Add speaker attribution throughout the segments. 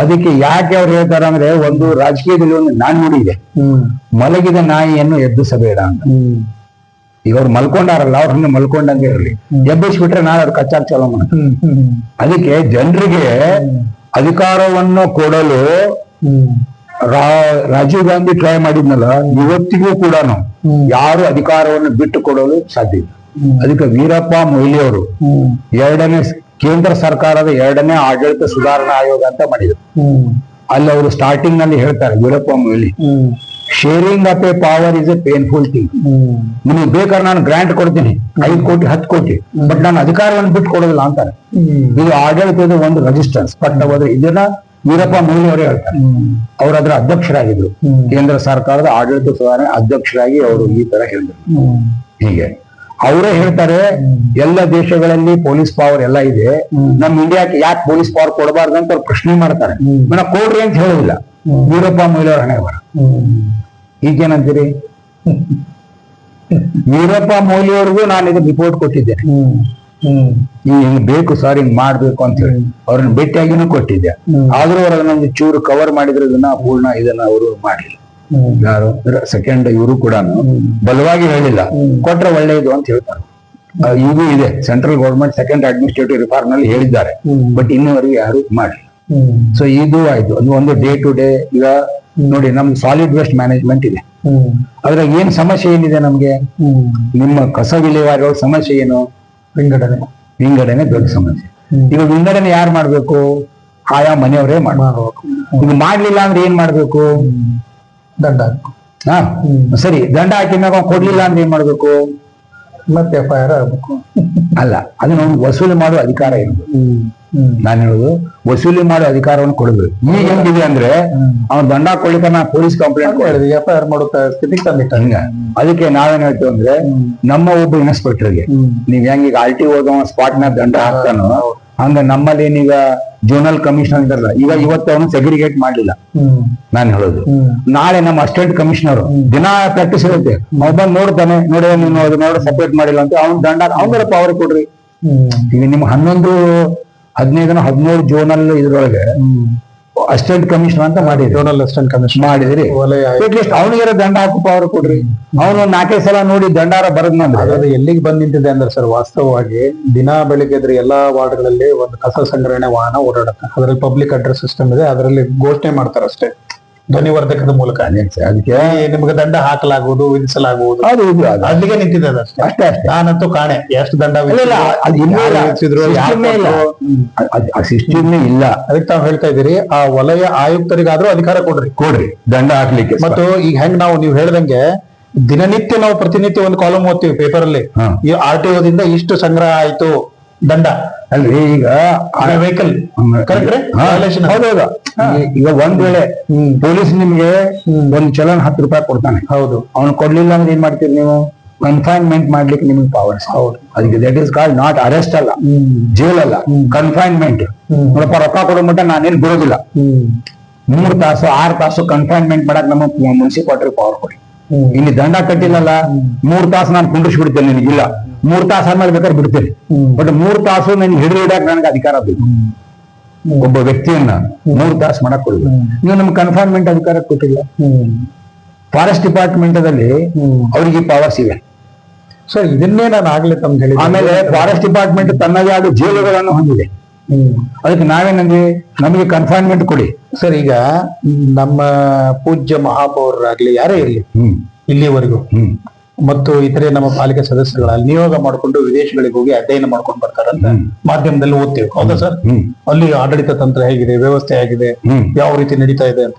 Speaker 1: ಅದಕ್ಕೆ ಯಾಕೆ ಅವ್ರು ಹೇಳ್ತಾರ ಅಂದ್ರೆ ಒಂದು ರಾಜಕೀಯದಲ್ಲಿ ಒಂದು ನಾಣ್ಣುಡಿ ಇದೆ. ಮಲಗಿದ ನಾಯಿಯನ್ನು ಎಬ್ಬಿಸಬೇಡ ಅಂತ. ಇವ್ರು ಮಲ್ಕೊಂಡಾರಲ್ಲ ಅವ್ರ ಹಂಗೆ ಮಲ್ಕೊಂಡಂಗೆ ಇರಲಿ. ಎಬ್ಬಿಸ್ಬಿಟ್ರೆ ನಾಳೆ ಅವ್ರು ಕಚ್ಚಾಕ್ ಚಲೋ
Speaker 2: ಹ್ಮ್
Speaker 1: ಅದಕ್ಕೆ ಜನರಿಗೆ ಅಧಿಕಾರವನ್ನು ಕೊಡಲು ರಾಜೀವ್ ಗಾಂಧಿ ಟ್ರೈ ಮಾಡಿದ್ನಲ್ಲ ಇವತ್ತಿಗೂ ಕೂಡ ಯಾರು ಅಧಿಕಾರವನ್ನು ಬಿಟ್ಟು ಕೊಡಲು ಸಾಧ್ಯ. ಅದಕ್ಕೆ ವೀರಪ್ಪ ಮೊಯ್ಲಿ ಅವರು ಎರಡನೇ ಕೇಂದ್ರ ಸರ್ಕಾರದ ಎರಡನೇ ಆಡಳಿತ ಸುಧಾರಣಾ ಆಯೋಗ ಅಂತ ಮಾಡಿದ್ರು. ಅಲ್ಲಿ ಅವರು ಸ್ಟಾರ್ಟಿಂಗ್ನಲ್ಲಿ ಹೇಳ್ತಾರೆ Veerappa Moily
Speaker 2: hmm
Speaker 1: sharing of a power is a painful thing ನಿಮಗೆ ಬೇಕಾದ್ರೆ ನಾನು ಗ್ರಾಂಟ್ ಕೊಡ್ತೀನಿ ಐದು ಕೋಟಿ ಹತ್ತು ಕೋಟಿ ಬಟ್ ನಾನು ಅಧಿಕಾರವನ್ನು ಬಿಟ್ಟು ಕೊಡೋದಿಲ್ಲ ಅಂತಾರೆ. ಇದು ಆಡಳಿತದ ಒಂದು ರೆಸಿಸ್ಟೆನ್ಸ್ ಬಟ್ ಹೋದ್ರೆ ಇದನ್ನ ವೀರಪ್ಪ ಮೊಯ್ಲಿ ಅವರೇ ಹೇಳ್ತಾರೆ. ಅವರು ಅದರ ಅಧ್ಯಕ್ಷರಾಗಿದ್ರು. ಕೇಂದ್ರ ಸರ್ಕಾರದ ಆಡಳಿತ ಸುಧಾರಣೆ ಅಧ್ಯಕ್ಷರಾಗಿ ಅವರು ಈ ತರ ಹೇಳಿದ್ರು. ಹೀಗೆ. ಅವರೇ ಹೇಳ್ತಾರೆ, ಎಲ್ಲ ದೇಶಗಳಲ್ಲಿ ಪೊಲೀಸ್ ಪವರ್ ಎಲ್ಲ ಇದೆ ನಮ್ ಇಂಡಿಯಾಕ್ ಯಾಕೆ ಪೊಲೀಸ್ ಪವರ್ ಕೊಡಬಾರ್ದು ಅಂತ ಅವ್ರು ಪ್ರಶ್ನೆ ಮಾಡ್ತಾರೆ. ಮನ ಕೊಡ್ರಿ ಅಂತ ಹೇಳುದಿಲ್ಲ. ವೀರಪ್ಪ ಮೊಯ್ಲಿ ಅವ್ರ ಹಣೆ ಬರ ಈಗೇನಂತೀರಿ ವೀರಪ್ಪ ಮೊಯ್ಲಿ ಅವ್ರಿಗೂ ನಾನು ಇದು ರಿಪೋರ್ಟ್ ಕೊಟ್ಟಿದ್ದೆ ಹಿಂಗ್ ಬೇಕು ಸರ್ ಹಿಂಗ್ ಮಾಡ್ಬೇಕು ಅಂತ ಹೇಳಿ ಅವ್ರನ್ನ ಭೇಟಿಯಾಗಿನೂ ಕೊಟ್ಟಿದ್ದೆ. ಆದ್ರೂ ಅವ್ರ ಅದನ್ನ ಚೂರು ಕವರ್ ಮಾಡಿದ್ರೆ ಇದನ್ನ ಪೂರ್ಣ ಇದನ್ನ ಅವರು ಮಾಡಿಲ್ಲ ಯಾರು? ಸೆಕೆಂಡ್ ಇವರು ಕೂಡ ಬಲವಾಗಿ ಹೇಳಿಲ್ಲ. ಕೊಟ್ರೆ ಒಳ್ಳೆಯದು ಅಂತ ಹೇಳ್ತಾರೆ. ಇದು ಈಗೂ ಇದೆ. ಸೆಂಟ್ರಲ್ ಗೌರ್ಮೆಂಟ್ ಸೆಕೆಂಡ್ ಅಡ್ಮಿನಿಸ್ಟ್ರೇಟಿವ್ ರಿಫಾರ್ಮ್ನಲ್ಲಿ ಹೇಳಿದ್ದಾರೆ. ಬಟ್ ಇನ್ನೂವರೆಗೆ ಯಾರು ಮಾಡಿಲ್ಲ
Speaker 2: ಹ್ಮ್.
Speaker 1: ಸೊ ಇದು ಆಯ್ತು. ಅದು ಒಂದು ಡೇ ಟು ಡೇ ಈಗ ನೋಡಿ ನಮ್ಗೆ ಸಾಲಿಡ್ ವೇಸ್ಟ್ ಮ್ಯಾನೇಜ್ಮೆಂಟ್ ಇದೆ.
Speaker 2: ಅದ್ರ
Speaker 1: ಅದ್ರಾಗ ಏನ್ ಸಮಸ್ಯೆ ಏನಿದೆ ನಮ್ಗೆ? ನಿಮ್ಮ ಕಸ ವಿಲೇವಾರಿಗಳ ಸಮಸ್ಯೆ ಏನು?
Speaker 2: ವಿಂಗಡಣೆ.
Speaker 1: ವಿಂಗಡಣೆ ದೊಡ್ಡ ಸಮಸ್ಯೆ. ಈಗ ವಿಂಗಡಣೆ ಯಾರು ಮಾಡ್ಬೇಕು? ಆಯಾ ಮನೆಯವರೇ ಮಾಡ್ಬೇಕು. ಇದು ಮಾಡ್ಲಿಲ್ಲ ಅಂದ್ರೆ ಏನ್ ಮಾಡ್ಬೇಕು.
Speaker 2: ದಂಡ ಹಾಕ್ಬೇಕು
Speaker 1: ಹಾ ಸರಿ ದಂಡ ಹಾಕಿದಾಗ ಮ್ಯಾಗ ಕೊಡ್ಲಿಲ್ಲ ಅಂದ್ರೆ ಏನ್ ಮಾಡ್ಬೇಕು?
Speaker 2: ಮತ್ತೆ ಎಫ್ ಐ ಆರ್ ಆಗ್ಬೇಕು.
Speaker 1: ಅಲ್ಲ ಅದನ್ನ ಅವ್ನು ವಸೂಲಿ ಮಾಡೋ ಅಧಿಕಾರ
Speaker 2: ಹ್ಮ್
Speaker 1: ನಾನು ಹೇಳುದು ವಸೂಲಿ ಮಾಡೋ ಅಧಿಕಾರವನ್ನು ಕೊಡಬೇಕು ಈಗ ಹೆಂಗಿದೆ ಅಂದ್ರೆ ಅವ್ನು ದಂಡ ಕೊಡ್ಲಿಕ್ಕೆ ನಾ police complaint
Speaker 2: F I R ಮಾಡೋ ಸ್ಥಿತಿಗೆ ತಂದಿಟ್ಟ.
Speaker 1: ಹಂಗ. ಅದಕ್ಕೆ ನಾವೇನ್ ಹೇಳ್ತೀವಿ ಅಂದ್ರೆ ನಮ್ಮ ಒಬ್ಬ ಇನ್ಸ್ಪೆಕ್ಟರ್ಗೆ ನೀವ್ ಹೆಂಗ್ ಈಗ ಆರ್ ಟಿ ಹೋದವ ಸ್ಪಾಟ್ನ ದಂಡ ಹಾಕ್ತಾನೋ ಹಂಗ ನಮ್ಮಲ್ಲಿ ಏನೀಗ ಜೋನಲ್ ಕಮಿಷನರ್ ಇದಾರಲ್ಲ ಈಗ ಇವತ್ತು ಅವನು ಸೆಗ್ರಿಗೇಟ್ ಮಾಡ್ಲಿಲ್ಲ. ನಾನು ಹೇಳೋದು. ನಾಳೆ ನಮ್ಮ ಅಸಿಸ್ಟೆಂಟ್ ಕಮಿಷನರ್ ದಿನ ಪ್ರಾಕ್ಟೀಸ್ ಇರುತ್ತೆ. ಮೊಬೈಲ್ ನೋಡ್ತಾನೆ ನೋಡಿ ನೀನು ಅದು ನೋಡಿ ಸಪೋರ್ಟ್ ಮಾಡಿಲ್ಲ ಅಂತ ಅವ್ನ ದಂಡ ಅವ್ನ ಪವರ್ ಕೊಡ್ರಿ. ಈಗ ನಿಮ್ ಹನ್ನೊಂದು ಹದಿನೈದನ ಹದಿಮೂರು ಜೋನಲ್ ಇದ್ರೊಳಗೆ ಅಸಿಸ್ಟೆಂಟ್ ಕಮಿಷನರ್ ಅಂತ ಮಾಡಿ
Speaker 2: ಜೋನಲ್ ಅಸಿಸ್ಟೆಂಟ್ ಕಮಿಷನ್
Speaker 1: ಮಾಡಿದ್ರಿ. ಅಟ್ಲೀಸ್ಟ್ ಅವನಿಗೆ ದಂಡ ಹಾಕು ಪವರ್ ಕೊಡ್ರಿ. ಅವನು ನಾಲ್ಕೈದು ಸಲ ನೋಡಿ ದಂಡಾರ ಬರದ್ನಂದ್ರೆ
Speaker 2: ಹಾಗಾದ್ರೆ ಎಲ್ಲಿಗೆ ಬಂದ್ ನಿಂತಿದೆ ಅಂದ್ರೆ ಸರ್ ವಾಸ್ತವವಾಗಿ ದಿನ ಬೆಳಿಗ್ಗೆ ಇದ್ರೆ ಎಲ್ಲಾ ವಾರ್ಡ್ಗಳಲ್ಲಿ ಒಂದು ಕಸ ಸಂಗ್ರಹಣೆ ವಾಹನ ಓಡಾಡುತ್ತೆ. ಅದರಲ್ಲಿ ಪಬ್ಲಿಕ್ ಅಡ್ರೆಸ್ ಸಿಸ್ಟಮ್ ಇದೆ ಅದರಲ್ಲಿ ಘೋಷಣೆ ಮಾಡ್ತಾರೆ ಅಷ್ಟೇ ಧ್ವನಿವರ್ಧಕದ ಮೂಲಕ
Speaker 1: ಅದಕ್ಕೆ
Speaker 2: ನಿಮ್ಗೆ ದಂಡ ಹಾಕಲಾಗುವುದು ವಿಧಿಸಲಾಗುವುದು.
Speaker 1: ಅದು ಇದು ಅದು.
Speaker 2: ಅಲ್ಲಿಗೆ ನಿಂತಿದೆ ಅಷ್ಟೇ.
Speaker 1: ಅಷ್ಟೇ
Speaker 2: ನಾನಂತೂ ಕಾಣೆ. ಎಷ್ಟು ದಂಡ
Speaker 1: ಇಲ್ಲ, ಅದು ಇನ್ನೂ ಇಲ್ಲ. System ಏ ಇಲ್ಲ.
Speaker 2: ಕೊಟ್ರು?
Speaker 1: ಆ ಸಿಸ್ಟಮ್ ಇಲ್ಲ.
Speaker 2: ಅದಕ್ಕೆ ತಾವು ಹೇಳ್ತಾ ಇದ್ದೀರಿ ಆ ವಲಯ ಆಯುಕ್ತರಿಗಾದ್ರೂ ಅಧಿಕಾರ ಕೊಡ್ರಿ.
Speaker 1: ಕೊಡ್ರಿ. ದಂಡ ಹಾಕ್ಲಿಕ್ಕೆ
Speaker 2: ಮತ್ತು ಈಗ ಹೆಂಗ್ ನಾವು ನೀವು ಹೇಳ್ದಂಗೆ ದಿನನಿತ್ಯ ನಾವು ಪ್ರತಿನಿತ್ಯ ಒಂದು ಕಾಲಮ್ ಓದ್ತೀವಿ ಪೇಪರ್ ಅಲ್ಲಿ
Speaker 1: ಹಾ.
Speaker 2: ಈ ಆರ್ ಟಿ ಓದಿಂದ ಇಷ್ಟು ಸಂಗ್ರಹ ಆಯ್ತು. ದಂಡ.
Speaker 1: ಅಲ್ರಿ ಈಗ
Speaker 2: ವೆಹಿಕಲ್ ಕರೆಕ್ಟ್.
Speaker 1: ಹೌದೌದು ಈಗ ಒಂದ್ ವೇಳೆ ಪೊಲೀಸ್ ನಿಮ್ಗೆ. ಒಂದ್ ಚಲನ್ ಹತ್ತು ರೂಪಾಯಿ ಕೊಡ್ತಾನೆ.
Speaker 2: ಹೌದು.
Speaker 1: ಅವ್ನು ಕೊಡ್ಲಿಲ್ಲ ಅಂದ್ರೆ ಏನ್ ಮಾಡ್ತೀರಿ ನೀವು? ಕನ್ಫೈನ್ಮೆಂಟ್ ಮಾಡ್ಲಿಕ್ಕೆ ನಿಮ್ಗೆ ಪವರ್ಸ್
Speaker 2: ಹೌದು.
Speaker 1: ಅದಕ್ಕೆ that is call not arrest ಅಲ್ಲ. ಜೇಲ್ ಅಲ್ಲ. ಕನ್ಫೈನ್ಮೆಂಟ್. ನೋಡಪ್ಪ ರೊಕ್ಕ ಕೊಡೋ ಮಟ್ಟ ನಾನೇನ್ ಬಿಡೋದಿಲ್ಲ.
Speaker 2: ಹ್ಮ್.
Speaker 1: ಮೂರ್ ತಾಸು ಆರ್ ತಾಸು ಕನ್ಫೈನ್ಮೆಂಟ್ ಮಾಡಕ್ ನಮ್ಮ ಮುನ್ಸಿಪಾಲ್ಟಿ ಪವರ್ ಕೊಡಿ. ಇಲ್ಲಿ ದಂಡ ಕಟ್ಟಿಲ್ಲಲ್ಲ ಮೂರ್ ತಾಸು ನಾನು ಕುಂಡ್ರಿಸಿ ಬಿಡ್ತೇನೆ ಇಲ್ಲ. ಮೂರ್ ತಾಸು ಆದ್ಮೇಲೆ ಬೇಕಾದ್ರೆ ಬಿಡ್ತೇನೆ. ಬಟ್ ಮೂರ್ ತಾಸು ನನಗೆ ಹಿಡಿದು ಇಡಕ್ ನನಗೆ ಅಧಿಕಾರ ಬೇಕು. ಒಬ್ಬ ವ್ಯಕ್ತಿಯನ್ನ ಮೂರ್ ತಾಸು ಮಾಡಕ್ ಕೊಡ್ಬೇಕು ನೀವು ನಮ್ಗೆ ಕನ್ಫೈನ್ಮೆಂಟ್ ಅಧಿಕಾರ ಕೊಟ್ಟಿಲ್ಲ.
Speaker 2: ಹ್ಮ್.
Speaker 1: ಫಾರೆಸ್ಟ್ ಡಿಪಾರ್ಟ್ಮೆಂಟ್ ಅಲ್ಲಿ ಅವರಿಗೆ ಪವರ್ಸ್ ಇವೆ.
Speaker 2: ಸೊ ಇದನ್ನೇ ನಾನು ಆಗ್ಲಿ ತಮ್ಗೆ ಹೇಳಿ
Speaker 1: ಆಮೇಲೆ ಫಾರೆಸ್ಟ್ ಡಿಪಾರ್ಟ್ಮೆಂಟ್ ತನ್ನದೇ ಆದ ಜೈಲುಗಳನ್ನು ಹೊಂದಿದೆ. ಅದಕ್ಕೆ ನಾವೇನಂದ್ರೆ ನಮಗೆ ಕನ್ಫೈನ್ಮೆಂಟ್ ಕೊಡಿ.
Speaker 2: ಸರ್ ಈಗ ನಮ್ಮ ಪೂಜ್ಯ ಮಹಾಪೌರರಾಗ್ಲಿ ಯಾರೇ ಇರಲಿ
Speaker 1: ಹ್ಮ್.
Speaker 2: ಇಲ್ಲಿವರೆಗೂ
Speaker 1: ಹ್ಮ್.
Speaker 2: ಮತ್ತು ಇತರೆ ನಮ್ಮ ಪಾಲಿಕೆ ಸದಸ್ಯರುಗಳಲ್ಲಿ ನಿಯೋಗ ಮಾಡಿಕೊಂಡು ವಿದೇಶಗಳಿಗೆ ಹೋಗಿ ಅಧ್ಯಯನ ಮಾಡ್ಕೊಂಡು ಬರ್ತಾರಂತ ಮಾಧ್ಯಮದಲ್ಲಿ ಓದ್ತೇವೆ. ಹೌದಾ ಸರ್?
Speaker 1: ಹ್ಮ್.
Speaker 2: ಅಲ್ಲಿ ಆಡಳಿತ ತಂತ್ರ ಹೇಗಿದೆ ವ್ಯವಸ್ಥೆ
Speaker 1: ಆಗಿದೆ
Speaker 2: ಯಾವ ರೀತಿ ನಡೀತಾ ಇದೆ ಅಂತ.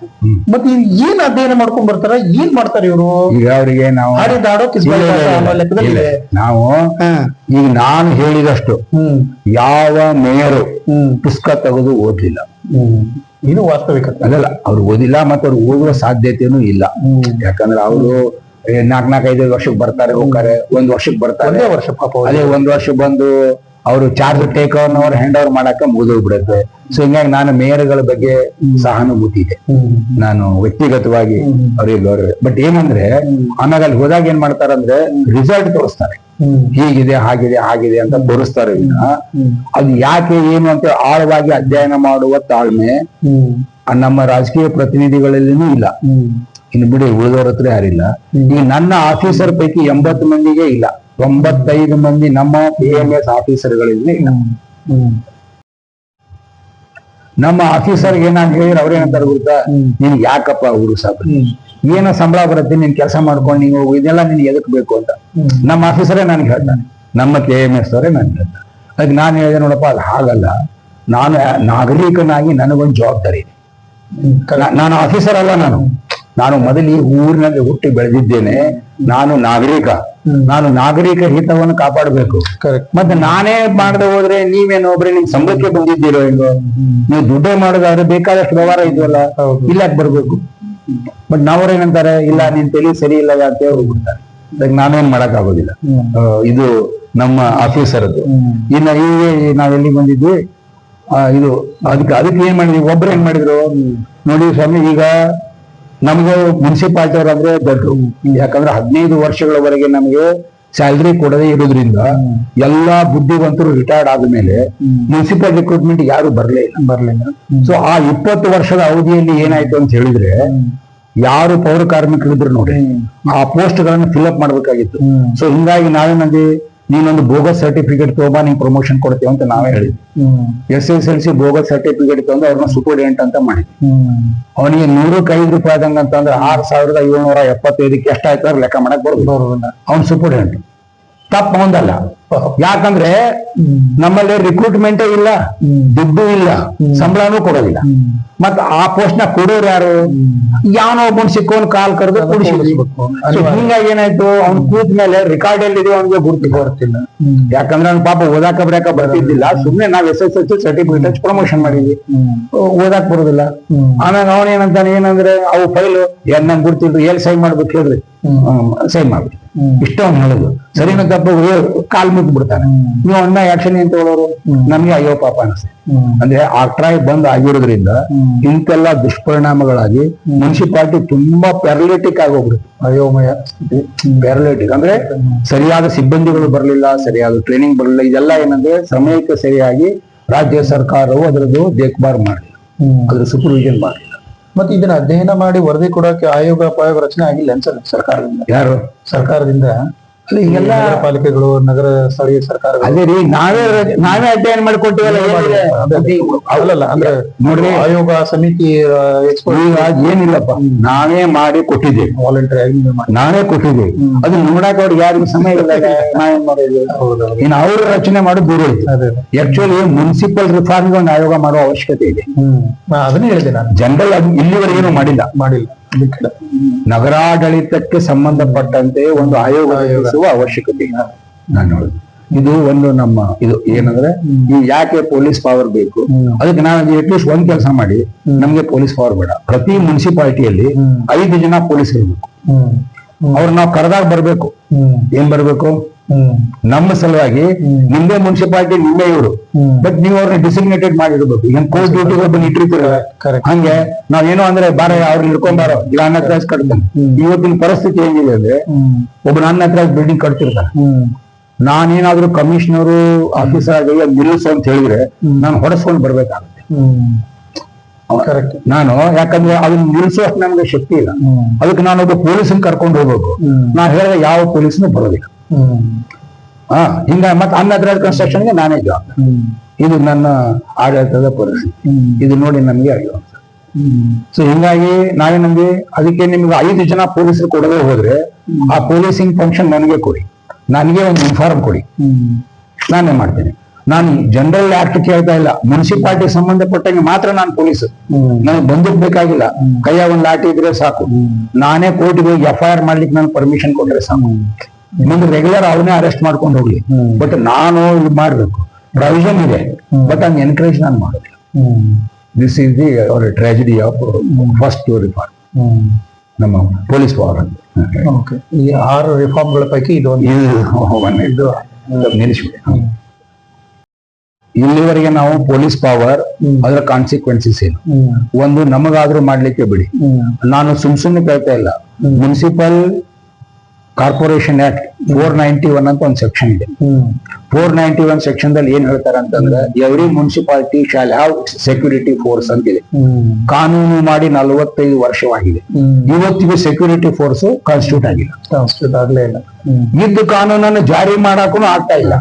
Speaker 2: ಮತ್ತೆ ಏನ್ ಅಧ್ಯಯನ ಮಾಡ್ಕೊಂಡ್ ಬರ್ತಾರ? ಏನ್ ಮಾಡ್ತಾರೆ ಇವರು?
Speaker 1: ಅವರಿಗೆ ನಾವು ನಾವು ಈಗ ನಾನು ಹೇಳಿದಷ್ಟು
Speaker 2: ಹ್ಮ್.
Speaker 1: ಯಾವ ಮೇಯರು
Speaker 2: ಹ್ಮ್.
Speaker 1: ಪುಸ್ತಕ ತೆಗೆದು ಓದ್ಲಿಲ್ಲ.
Speaker 2: ಹ್ಮ್. ಇದು ವಾಸ್ತವಿಕ
Speaker 1: ಅದಲ್ಲ ಅವ್ರು ಓದಿಲ್ಲ ಮತ್ತೆ ಅವ್ರು ಓದುವ ಸಾಧ್ಯತೆನೂ ಇಲ್ಲ.
Speaker 2: ಹ್ಮ್.
Speaker 1: ಯಾಕಂದ್ರೆ ಅವರು ನಾಲ್ಕ್ ನಾಲ್ಕ್ ಐದು ವರ್ಷಕ್ಕೆ ಬರ್ತಾರೆ ಹೋಗ್ತಾರೆ ಒಂದ್ ವರ್ಷಕ್ಕೆ ಬರ್ತಾರೆ.
Speaker 2: ವರ್ಷ ಪಾಪ
Speaker 1: ಅದೇ ಒಂದ್ ವರ್ಷ ಬಂದು ಅವರು ಚಾರ್ಜ್ ಟೇಕ್ ಓವರ್ ಅವ್ರ ಹ್ಯಾಂಡ್ ಓವರ್ ಮಾಡಕ್ಕೆ ಮುಗಿದೋಗ್ಬಿಡುತ್ತೆ ಸೊ ಹಿಂಗಾಗಿ ನಾನು ಮೇಯರ್ಗಳ ಬಗ್ಗೆ ಸಹಾನುಭೂತಿ ಇದೆ. ನಾನು ವ್ಯಕ್ತಿಗತವಾಗಿ ಅವ್ರಿಗೆ ಗೌರವ ಬಟ್ ಏನಂದ್ರೆ ಆಮೇಲೆ ಅಲ್ಲಿ ಹೋದಾಗ ಏನ್ ಮಾಡ್ತಾರಂದ್ರೆ ರಿಸಲ್ಟ್ ತೋರಿಸ್ತಾರೆ. ಹೀಗಿದೆ ಹಾಗಿದೆ ಹಾಗಿದೆ ಅಂತ ತೋರಿಸ್ತಾರೆ ವಿನ
Speaker 2: ಹ್ಮ್
Speaker 1: ಅದು ಯಾಕೆ ಏನು ಅಂತ ಆಳವಾಗಿ ಅಧ್ಯಯನ ಮಾಡುವ ತಾಳ್ಮೆ ನಮ್ಮ ರಾಜಕೀಯ ಪ್ರತಿನಿಧಿಗಳಲ್ಲಿನೂ ಇಲ್ಲ. ಇನ್ನು ಬಿಡಿ ಉಳಿದವ್ರ ಹತ್ರ ಯಾರಿಲ್ಲ. ಈ ನನ್ನ ಆಫೀಸರ್ ಪೈಕಿ ಎಂಬತ್ತು ಮಂದಿಗೆ ಇಲ್ಲ. ತೊಂಬತ್ತೈದು ಮಂದಿ ನಮ್ಮ ಪಿ ಎಂ ಎಸ್ ಆಫೀಸರ್ಗಳಲ್ಲಿ ಇಲ್ಲ ನಮ್ಮ ಆಫೀಸರ್ಗೆ ಏನಂತ ಹೇಳಿದ್ರೆ ಅವ್ರೇನಂತಾರೆ ಗೊತ್ತಾ? ನಿನ್ ಯಾಕಪ್ಪ ಗುರು ಸಾಬ್ ಏನ ಸಂಬಳ ಬರುತ್ತೆ? ನೀನ್ ಕೆಲಸ ಮಾಡ್ಕೊಂಡು ನೀವು ಇದೆಲ್ಲ ನಿನ್ ಎದಕ್ ಬೇಕು ಅಂತ. ನಮ್ಮ ಆಫೀಸರೇ ನನ್ಗೆ ಹೇಳ್ತಾನೆ ನಮ್ಮ ಕೆ ಎಂ ಎಸ್ ಅವರೇ ನನ್ಗೆ ಹೇಳ್ತಾನೆ ಅದಕ್ಕೆ ನಾನು ಹೇಳಿದೆ ನೋಡಪ್ಪ, ಅದು ಹಾಗಲ್ಲ. ನಾನು ನಾಗರಿಕನಾಗಿ ನನಗೊಂದು ಜವಾಬ್ದಾರಿ ಇದೆ. ನಾನು ಆಫೀಸರ್ ಅಲ್ಲ ನಾನು. ನಾನು ಮೊದಲು ಈ ಊರಿನಲ್ಲಿ ಹುಟ್ಟಿ ಬೆಳೆದಿದ್ದೇನೆ. ನಾನು ನಾಗರಿಕ. ನಾನು ನಾಗರಿಕ ಹಿತವನ್ನು ಕಾಪಾಡಬೇಕು.
Speaker 2: ಕರೆಕ್ಟ್
Speaker 1: ಮತ್ತೆ ನಾನೇ ಮಾಡದೆ ಹೋದ್ರೆ ನೀವೇನೋ ಒಬ್ರೆ ನಿಮ್ ಸಂಬಳಕ್ಕೆ ಬಂದಿದ್ದೀರೋ ಹೆಂಗ? ನೀವು ದುಡ್ಡೇ ಮಾಡೋದಾದ್ರೆ ಬೇಕಾದಷ್ಟು ವ್ಯವಹಾರ ಇದೆಯಲ್ಲ. ಇಲ್ಲ ಬರ್ಬೇಕು. ಬಟ್ ನಾವ್ರೇನಂತಾರೆ ಇಲ್ಲ ನಿನ್ ತಲೆ ಸರಿ ಇಲ್ಲ ಅಂತ ಹೇಳಿ ಹೋಗ್ಬಿಡ್ತಾರೆ ಅದಕ್ಕೆ ನಾವೇನ್ ಮಾಡಕ್ ಆಗೋದಿಲ್ಲ ಇದು ನಮ್ಮ ಆಫೀಸರ್ದು
Speaker 2: ಅದು
Speaker 1: ಇನ್ನ ಈಗ ನಾವೆಲ್ಲಿ ಬಂದಿದ್ವಿ? ಇದು ಅದಕ್ಕೆ ಅದಕ್ಕೆ ಏನ್ ಮಾಡಿದ್ವಿ? ಒಬ್ರು ಏನ್ ಮಾಡಿದ್ರು? ನೋಡಿ ಸ್ವಾಮಿ ಈಗ ನಮ್ಗೆ ಮುನ್ಸಿಪಾಲ್ಟಿ ಅವರಾದ್ರೆ ದೊಡ್ಡ ಯಾಕಂದ್ರೆ ಹದಿನೈದು ವರ್ಷಗಳವರೆಗೆ ನಮಗೆ ಸ್ಯಾಲ್ರಿ ಕೊಡದೇ ಇರೋದ್ರಿಂದ ಎಲ್ಲಾ ಬುದ್ಧಿವಂತರು ರಿಟೈರ್ಡ್ ಆದ್ಮೇಲೆ
Speaker 2: ಮೇಲೆ
Speaker 1: ಮುನ್ಸಿಪಲ್ ರಿಕ್ರೂಟ್ಮೆಂಟ್ ಯಾರು ಬರಲೇ ಇಲ್ಲ.
Speaker 2: ಬರ್ಲಿಲ್ಲ.
Speaker 1: ಸೊ ಆ ಇಪ್ಪತ್ತು ವರ್ಷದ ಅವಧಿಯಲ್ಲಿ ಏನಾಯ್ತು ಅಂತ ಹೇಳಿದ್ರೆ ಯಾರು ಪೌರ ಕಾರ್ಮಿಕರಿದ್ರು ನೋಡಿ ಆ ಪೋಸ್ಟ್ ಗಳನ್ನ ಫಿಲ್ಅಪ್ ಮಾಡ್ಬೇಕಾಗಿತ್ತು.
Speaker 2: ಹ್ಮ್.
Speaker 1: ಸೊ ಹಿಂಗಾಗಿ ನಾವೇನಂದ್ವಿ ನೀನೊಂದು ಬೋಗಸ್ ಸರ್ಟಿಫಿಕೇಟ್ ತಗೋಬಾ ನಿಂಗೆ ಪ್ರಮೋಷನ್ ಕೊಡ್ತೇವೆ ಅಂತ ನಾವೇ ಹೇಳಿದ್ವಿ. S S L C bogus certificate ತಂದು ಅವ್ರನ್ನ ಸೂಪರ್ಡೆಂಟ್ ಅಂತ
Speaker 2: ಮಾಡಿ
Speaker 1: ಅವನಿಗೆ ನೂರಕ್ಕೆ ಐದು ಅಂತ ಅಂತಂದ್ರೆ ಆರ್ ಸಾವಿರದ ಏಳ್ನೂರ ಎಪ್ಪತ್ತೈದಕ್ಕೆ ಎಷ್ಟಾಯ್ತು ಅವ್ರು ಲೆಕ್ಕ ಮಾಡಕ್ ಬರ್ಬೋದು ಅವ್ನು ಸೂಪರ್ಡೆಂಟ್ ತಪ್ಪು ಒಂದಲ್ಲ. ಯಾಕಂದ್ರೆ ನಮ್ಮಲ್ಲಿ ರಿಕ್ರೂಟ್ಮೆಂಟೇ ಇಲ್ಲ ದುಡ್ಡು ಇಲ್ಲ ಸಂಬಳನೂ ಕೊಡೋದಿಲ್ಲ. ಮತ್ತ ಆ ಪೋಸ್ಟ್ನ ಕೊಡೋರು ಯಾರು? ಯಾವನೋ ಒಬ್ಬನ್ ಸಿಕ್ಕೋನ್ ಕಾಲ್ ಕರೆದು ಕುಡಿಸಿ. ಹಿಂಗಾಗಿ ಏನಾಯ್ತು? ಅವ್ನ್ ಕೂತ ಮೇಲೆ ರೆಕಾರ್ಡ್ ಎಲ್ಲಿದೆ ಅವನಿಗೆ ಗುರುತು
Speaker 2: ಬರ್ತಿಲ್ಲ.
Speaker 1: ಯಾಕಂದ್ರೆ ಅವ್ನ ಪಾಪ ಓದಾಕ ಬರಕ ಬರ್ತಿದ್ದಿಲ್ಲ. ಸುಮ್ನೆ ನಾವ್ S S L C certificate promotion ಮಾಡಿದ್ವಿ. ಓದಾಕ್ ಬರೋದಿಲ್ಲ. ಆಮೇಲೆ ಅವನೇನಂತಾನೆ ಏನಂದ್ರೆ ಅವು ಫೈಲ್ ಏನ್ ನಂಗೆ ಗುರ್ತಿಲ್ರಿ ಎಲ್ಲಿ ಸೈನ್ ಮಾಡ್ಬೇಕು ಹೇಳ್ರಿ. ಸೈನ್ ಮಾಡ್ಬಿಡಿ
Speaker 2: ಹ್ಮ್
Speaker 1: ಇಷ್ಟ ಅವ್ನು ಹೇಳುದು. ಸರಿನ ದಬ್ಬ ಕಾಲ್ ಮುದ್ದು ಬಿಡ್ತಾನೆ. ನೀವು ಅನ್ನ ಯಾಕ್ಷಣಿ ಅಂತ ತಗೊಳ್ಳೋರು ನಮ್ಗೆ ಅಯ್ಯೋ ಪಾಪ ಅನಿಸ್ತದೆ ಅಂದ್ರೆ ಆ ಟ್ರಾಯ್ ಬಂದ್ ಆಗಿರೋದ್ರಿಂದ. ಇಂತೆಲ್ಲ ದುಷ್ಪರಿಣಾಮಗಳಾಗಿ ಮುನ್ಸಿಪಾಲಿಟಿ ತುಂಬಾ ಪ್ಯಾರಲಿಟಿಕ್ ಆಗೋಗ್ಬಿಡುತ್ತೆ.
Speaker 2: ಅಯೋಮಯ
Speaker 1: ಪ್ಯಾರಲಿಟಿಕ್ ಅಂದ್ರೆ ಸರಿಯಾದ ಸಿಬ್ಬಂದಿಗಳು ಬರಲಿಲ್ಲ ಸರಿಯಾದ ಟ್ರೈನಿಂಗ್ ಬರಲಿಲ್ಲ. ಇದೆಲ್ಲ ಏನಂದ್ರೆ ಸಮಯಕ್ಕೆ ಸರಿಯಾಗಿ ರಾಜ್ಯ ಸರ್ಕಾರವು ಅದರದ್ದು ದೇಖ್ಭಾರ್ ಮಾಡಲಿಲ್ಲ ಅದ್ರ ಸೂಪರ್ವಿಷನ್ ಮಾಡಲಿಲ್ಲ
Speaker 2: ಮತ್ತೆ ಇದನ್ನ ಅಧ್ಯಯನ ಮಾಡಿ ವರದಿ ಕೊಡಕ್ಕೆ ಆಯೋಗ ಆಯೋಗ ರಚನೆ ಆಗಿಲ್ಲ ಅನ್ಸಲ್ಲ ಸರ್ಕಾರದಿಂದ.
Speaker 1: ಯಾರು?
Speaker 2: ಸರ್ಕಾರದಿಂದ. ಪಾಲಿಕೆಗಳು ನಗರ ಸ್ಥಳೀಯ ಸರ್ಕಾರ
Speaker 1: ಅದೇ ರೀ ನಾವೇ ನಾವೇ ಅಧ್ಯಯನ ಮಾಡಿ ಕೊಟ್ಟಿವಲ್ಲ ಏನಿದೆ?
Speaker 2: ಅಂದ್ರೆ
Speaker 1: ನೋಡ್ರಿ.
Speaker 2: ಆಯೋಗ ಸಮಿತಿ
Speaker 1: ಏನಿಲ್ಲಪ್ಪ. ನಾವೇ ಮಾಡಿ ಕೊಟ್ಟಿದ್ದೇವೆ
Speaker 2: ವಾಲಂಟರಿ ಆಗಿ ನಾವೇ
Speaker 1: ಕೊಟ್ಟಿದ್ದೇವೆ ಅದು ನೋಡಾಕ ಅವ್ರಿಗೆ ಯಾರಿಗೂ ಸಮಯ ಇಲ್ಲ ಇನ್ನು ಅವರು ರಚನೆ ಮಾಡೋದು ದೂರ ಆಕ್ಚುಲಿ ಮುನ್ಸಿಪಲ್ ರಿಫಾರ್ಮ್ಗೆ ಒಂದು ಆಯೋಗ ಮಾಡೋ ಅವಶ್ಯಕತೆ ಇದೆ.
Speaker 2: ಅದನ್ನ ಹೇಳಿದೆ ನಾನು.
Speaker 1: ಜನರಲ್ ಇಲ್ಲಿವರೆಗೇನು ಮಾಡಿಲ್ಲ.
Speaker 2: ಮಾಡಿಲ್ಲ.
Speaker 1: ನಗರಾಡಳಿತಕ್ಕೆ ಸಂಬಂಧಪಟ್ಟಂತೆ ಒಂದು ಆಯೋಗ. ಅವಶ್ಯಕತೆ ನಾನು ಇದು ಒಂದು ನಮ್ಮ ಇದು ಏನಂದ್ರೆ ಈ ಯಾಕೆ ಪೊಲೀಸ್ ಪವರ್ ಬೇಕು? ಅದಕ್ಕೆ ನಾವು ಅಟ್ಲೀಸ್ಟ್ ಒಂದ್ ಕೆಲಸ ಮಾಡಿ ನಮ್ಗೆ ಪೊಲೀಸ್ ಪವರ್ ಬೇಡ. ಪ್ರತಿ ಮುನ್ಸಿಪಾಲಿಟಿಯಲ್ಲಿ ಐದು ಜನ ಪೊಲೀಸ್ ಇರಬೇಕು
Speaker 2: ಹ್ಮ್.
Speaker 1: ಅವ್ರು ನಾವು ಕರೆದಾಗ ಬರ್ಬೇಕು.
Speaker 2: ಹ್ಮ್.
Speaker 1: ಏನ್ ಬರ್ಬೇಕು? ನಮ್ಮ ಸಲುವಾಗಿ. ನಿಮ್ದೇ ಮುನ್ಸಿಪಾಲಿಟಿ ನಿಮ್ಮೇ ಇವರು. ಬಟ್ ನೀವು ಅವ್ರನ್ನ ಡಿಸಿಗ್ನೇಟೆಡ್ ಮಾಡಿರ್ಬೇಕು. ಹೆಂಗ್ ಕೋರ್ಟ್ ಡ್ಯೂಟಿಗಳು ಬಂದು ಇಟ್ಟಿರ್ತೀರ.
Speaker 2: ಕರೆಕ್ಟ್
Speaker 1: ಹಂಗೆ ನಾವೇನೋ ಅಂದ್ರೆ ಬಾರ ಅವ್ರನ್ನ ಹಿಡ್ಕೊಂಬಾರೋ ಇಲ್ಲ ಅನ್ನ ಕ್ರಾಸ್ ಕಟ್ತಾನೆ. ಇವತ್ತಿನ ಪರಿಸ್ಥಿತಿ ಹೆಂಗಿದೆ ಅಂದ್ರೆ
Speaker 2: ಒಬ್ಬನ
Speaker 1: ಒಬ್ಬ ನನ್ನ ಕ್ಲಾಸ್ ಬಿಲ್ಡಿಂಗ್ ಕಟ್ತಿರ್ತಾನೆ
Speaker 2: ಹ್ಮ್.
Speaker 1: ನಾನೇನಾದ್ರೂ ಕಮಿಷನರು ಆಫೀಸರ್ ಆಗಿ ನಿಲ್ಲಿಸು ಅಂತ ಹೇಳಿದ್ರೆ ನಾನು ಹೊಡೆಸ್ಕೊಂಡು ಬರ್ಬೇಕಾಗುತ್ತೆ. ನಾನು ಯಾಕಂದ್ರೆ ಅದನ್ನ ನಿಲ್ಲಿಸುವಷ್ಟು ನಮ್ಗೆ ಶಕ್ತಿ ಇಲ್ಲ. ಅದಕ್ಕೆ ನಾನೊಬ್ಬ ಪೊಲೀಸನ್ ಕರ್ಕೊಂಡು ಹೋಗ್ಬೇಕು. ನಾ ಹೇಳಿದ್ರೆ ಯಾವ ಪೊಲೀಸ್ನು ಬರೋದಿಲ್ಲ. ಹಾ ಹಿಂಗ ಮತ್ತೆ ಅನ್ಅಥರೈಸ್ ಕನ್ಸ್ಟ್ರಕ್ಷನ್ಗೆ ನಾನೇ
Speaker 2: ಹ್ಮ್.
Speaker 1: ಇದು ನನ್ನ ಆಡಳಿತದ ಪರಿಸ್ಥಿತಿ ಇದು ನೋಡಿ ನಮ್ಗೆ
Speaker 2: ಹ್ಮ್.
Speaker 1: ಸೊ ಹಿಂಗಾಗಿ ನಾವೇನಂದ್ವಿ ಅದಕ್ಕೆ ನಿಮ್ಗೆ ಐದು ಜನ ಪೊಲೀಸರು ಕೊಡದೆ ಹೋದ್ರೆ ಆ ಪೊಲೀಸಿಂಗ್ ಫಂಕ್ಷನ್ ನನಗೆ ಕೊಡಿ. ನನಗೆ ಒಂದು ಇನ್ಫಾರ್ಮ್ ಕೊಡಿ.
Speaker 2: ಹ್ಮ್.
Speaker 1: ನಾನೇ ಮಾಡ್ತೇನೆ. ನಾನು ಜನರಲ್ ಆಕ್ಟ್ ಕೇಳ್ತಾ ಇಲ್ಲ. ಮುನ್ಸಿಪಾಲಿಟಿ ಸಂಬಂಧಪಟ್ಟಂಗೆ ಮಾತ್ರ ನಾನು ಪೊಲೀಸ್. ನನಗೆ ಬಂದೂಕ್ ಬೇಕಾಗಿಲ್ಲ. ಕೈಯ ಒಂದು ಲಾಟಿ ಇದ್ರೆ ಸಾಕು. ನಾನೇ ಕೋರ್ಟ್ಗೆ ಹೋಗಿ ಎಫ್ ಐ ಆರ್ ಮಾಡ್ಲಿಕ್ಕೆ ನಾನು ಪರ್ಮಿಷನ್ ಕೊಟ್ರೆ ಸಾಕು. ಮುಂದೆ ರೆಗ್ಯುಲರ್ ಅವನೇ ಅರೆಸ್ಟ್ ಮಾಡ್ಕೊಂಡು ಹೋಗ್ಲಿ. ಬಟ್ ನಾನು ಇದು ಮಾಡ್ಬೇಕು. ಪ್ರೊವಿಷನ್ ಇದೆ ಬಟ್ ಹಂಗೆ ಎನ್ಕರೇಜ್ ನಾನು ಮಾಡೋದಿಲ್ಲ. This is the our tragedy of first reform ನಮ್ಮ ಪೊಲೀಸ್ ಪವರ್ ಅಂತ.
Speaker 2: ಓಕೆ ಈ ಆರು ರಿಫಾರ್ಮ್ಗಳ ಪೈಕಿ ಇದು ಒಂದು
Speaker 1: ಇದು ನಿಲ್ಲಿಸ್ಬಿಡಿ. ಇಲ್ಲಿವರೆಗೆ ನಾವು ಪೊಲೀಸ್ ಪವರ್. ಅದರ ಕಾನ್ಸಿಕ್ವೆನ್ಸಸ್ ಏನು? ಒಂದು ನಮಗಾದ್ರೂ ಮಾಡ್ಲಿಕ್ಕೆ ಬಿಡಿ. ನಾನು ಸುಮ್ ಸುಮ್ಮನೆ ಕೇಳ್ತಾ ಇಲ್ಲ. Municipal corporation act four ninety one ಅಂತ ಒಂದು ಸೆಕ್ಷನ್ ಇದೆ. ಫೋರ್ ನೈಂಟಿ ಒನ್ ಸೆಕ್ಷನ್ ದಲ್ಲಿ ಏನ್ ಹೇಳ್ತಾರೆ ಅಂತಂದ್ರೆ every municipality shall have security force ಅಂತಿದೆ ಕಾನೂನು ಮಾಡಿ ನಲವತ್ತೈದು ವರ್ಷವಾಗಿದೆ. ಇವತ್ತಿಗೆ ಸೆಕ್ಯೂರಿಟಿ ಫೋರ್ಸ್ ಕಾನ್ಸ್ಟಿಟ್ಯೂಟ್ ಆಗಿಲ್ಲ.
Speaker 2: ಕಾನ್ಸ್ಟಿಟ್ಯೂಟ್ ಆಗ್ಲೇ ಇಲ್ಲ.
Speaker 1: ಇದ್ದು ಕಾನೂನನ್ನು ಜಾರಿ ಮಾಡಕ್ಕೂ ಆಗ್ತಾ ಇಲ್ಲ.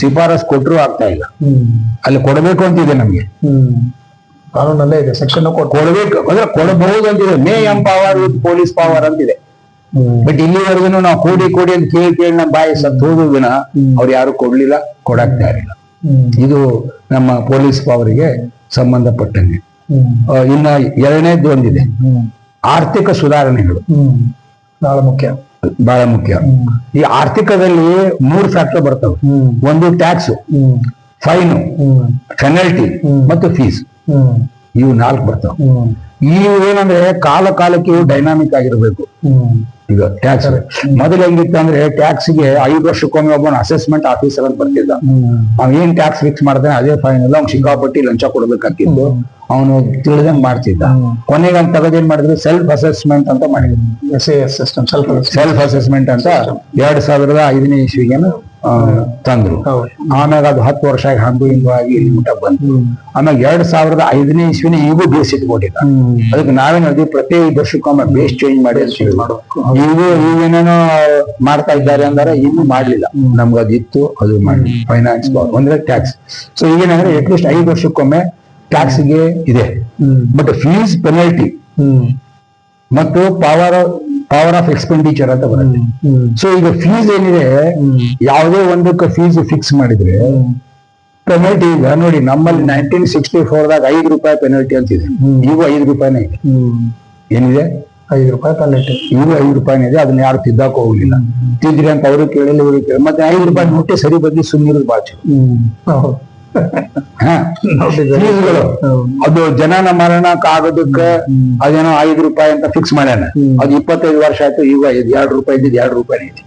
Speaker 1: ಶಿಫಾರಸ್ ಕೊಟ್ಟರು ಆಗ್ತಾ ಇಲ್ಲ.
Speaker 2: ಹ್ಮ್.
Speaker 1: ಅಲ್ಲಿ ಕೊಡಬೇಕು ಅಂತಿದೆ ನಮ್ಗೆ.
Speaker 2: ಹ್ಮ್. ಕಾನೂನಲ್ಲೇ ಇದೆ ಸೆಕ್ಷನ್
Speaker 1: ಕೊಡಬೇಕು ಅಂದ್ರೆ ಕೊಡಬಹುದು ಅಂತಿದೆ may empower with police power ಅಂತಿದೆ. ಬಟ್ ಇಲ್ಲಿವರೆಗೂ ನಾವು ಕೋಡಿ ಕೋಡಿ ಅಂತ ಕೇಳಿ ಕೇಳಿ ನಮ್ಮ ಬಾಯಿ ಸತ್ತು ಹೋದಿನ ಅವ್ರು ಯಾರು ಕೊಡ್ಲಿಲ್ಲ ಕೊಡಕ್ ತಯಾರಿಲ್ಲ ಇದು ನಮ್ಮ ಪೊಲೀಸ್ ಪವರ್ಗೆ ಸಂಬಂಧಪಟ್ಟಂಗೆ. ಇನ್ನ ಎರಡನೇದು ಒಂದಿದೆ. ಆರ್ಥಿಕ ಸುಧಾರಣೆಗಳು.
Speaker 2: ಬಹಳ ಮುಖ್ಯ.
Speaker 1: ಬಹಳ ಮುಖ್ಯ. ಈ ಆರ್ಥಿಕದಲ್ಲಿ ಮೂರು ಫ್ಯಾಕ್ಟರ್ ಬರ್ತವೆ. ಒಂದು ಟ್ಯಾಕ್ಸ್ ಫೈನು ಪೆನಲ್ಟಿ ಮತ್ತು ಫೀಸ್.
Speaker 2: ಹ್ಮ್.
Speaker 1: ಇವು ನಾಲ್ಕು ಬರ್ತವೆ. ಇವು ಏನಂದ್ರೆ ಕಾಲ ಕಾಲಕ್ಕೆ ಡೈನಾಮಿಕ್ ಆಗಿರ್ಬೇಕು. ಈಗ ಟ್ಯಾಕ್ಸ್ ಮೊದಲು ಹೆಂಗಿತ್ತು ಅಂದ್ರೆ ಟ್ಯಾಕ್ಸ್ಗೆ ಐದು ವರ್ಷಕ್ಕೊಮ್ಮೆ ಒಬ್ಬನ ಅಸೆಸ್ಮೆಂಟ್ ಆಫೀಸರ್ ಅಂತ ಬರ್ತಿದ್ದ. ಅವ್ ಏನ್ ಟ್ಯಾಕ್ಸ್ ಫಿಕ್ಸ್ ಮಾಡ್ತಾನೆ ಅದೇ ಫೈನ್ ಎಲ್ಲ ಅವ್ನು ಸಿಕ್ಕಾಪಟ್ಟಿ ಲಂಚ ಕೊಡ್ಬೇಕಾಗಿತ್ತು. ಅವನು ತಿಳಿದಂಗ್ ಮಾಡ್ತಿದ್ದ. ಕೊನೆಗೆ ಅಂತ ಏನ್ ಮಾಡಿದ್ರು? ಸೆಲ್ಫ್ ಅಸೆಸ್ಮೆಂಟ್ ಅಂತ ಮಾಡಿದ್ರು. ಸೆಲ್ಫ್ ಅಸೆಸ್ಮೆಂಟ್ ಅಂತ ಎರಡ್ ಸಾವಿರದ ಐದನೇ ಇಸ್ವಿಗೆನ ತಂದ್ರು. ಆಮ್ಯಾಗ ಅದು ಹತ್ತು ವರ್ಷ ಆಗಿ ಹಂಗು ಹಿಂಗು ಆಗಿ ಇಲ್ಲಿ ಮುಟ ಬಂತು. ಆಮ್ಯಾಗ ಎರಡ್ ಸಾವಿರದ ಐದನೇ ಇಸ್ವಿನ ಈಗೂ ಬೇಸ್ ಇಟ್ಕೊಂಡಿದ್ದ.
Speaker 2: ಹ್ಮ್.
Speaker 1: ಅದಕ್ಕೆ ನಾವೇನ್ ಪ್ರತಿ ವರ್ಷಕ್ಕೊಮ್ಮೆ ಬೇಸ್ ಚೇಂಜ್ ಮಾಡಿ. ಈಗ ಈಗೇನೇನೋ ಮಾಡ್ತಾ ಇದ್ದಾರೆ ಅಂದ್ರೆ ಇನ್ನು ಮಾಡ್ಲಿಲ್ಲ. ನಮ್ಗೆ ಅದಿತ್ತು ಅದು ಮಾಡಿ ಫೈನಾನ್ಸ್ ಅಂದ್ರೆ ಟ್ಯಾಕ್ಸ್ ಸೊ ಈಗೇನಂದ್ರೆ ಅಟ್ಲೀಸ್ಟ್ ಐದು ವರ್ಷಕ್ಕೊಮ್ಮೆ ಟ್ಯಾಕ್ಸ್ಗೆ ಇದೆ. But fees penalty
Speaker 2: hmm.
Speaker 1: ಮತ್ತು ಪವರ್ ಪವರ್ ಆಫ್ ಎಕ್ಸ್ಪೆಂಡಿಚರ್ ಅಂತ ಬರುತ್ತೆ. ಸೊ ಈಗ ಫೀಸ್ ಏನಿದೆ? ಯಾವುದೇ ಒಂದಕ್ಕೆ ಫೀಸ್ ಫಿಕ್ಸ್ ಮಾಡಿದ್ರೆ ಪೆನಲ್ಟಿ ಈಗ ನೋಡಿ ನಮ್ಮಲ್ಲಿ ನೈನ್ಟೀನ್ ಸಿಕ್ಸ್ಟಿ ಫೋರ್ದಾಗ ಐದು ರೂಪಾಯಿ ಪೆನಲ್ಟಿ ಅಂತಿದೆ
Speaker 2: ಇವು
Speaker 1: ಈಗ ಐದು ರೂಪಾಯಿನೇ. ಇದೆ ಏನಿದೆ?
Speaker 2: ಐದು ರೂಪಾಯಿ ಪೆನಲ್ಟಿ
Speaker 1: ಈಗ ಐದು ರೂಪಾಯಿನೇ ಇದೆ. ಅದನ್ನ ಯಾರು ತಿದ್ದಾಕ ಹೋಗ್ಲಿಲ್ಲ. ತಿದ್ರಿ ಅಂತ ಅವರು ಕೇಳಿಲ್ಲ ಇವರು ಕೇಳಿ ಮತ್ತೆ ಐದು ರೂಪಾಯಿ ನೋಟೆ ಸರಿ ಬಂದು ಸುಮ್ಮನಿರೋದು ಬಾಚು. ಫೀಸ್ಗಳು. ಅದು ಜನನ ಮರಣಕ್ಕೆ ಆಗೋದಕ್ಕೆ ಅದೇನೋ ಐದು ರೂಪಾಯಿ ಅಂತ ಫಿಕ್ಸ್ ಮಾಡ್ಯಾನ.
Speaker 2: ಅದು
Speaker 1: ಇಪ್ಪತ್ತೈದು ವರ್ಷ ಆಯ್ತು ಈಗ ಎರಡು ರೂಪಾಯಿ ಇದ್ದಿದ್ದು ಎರಡು ರೂಪಾಯಿ ಐತಿ.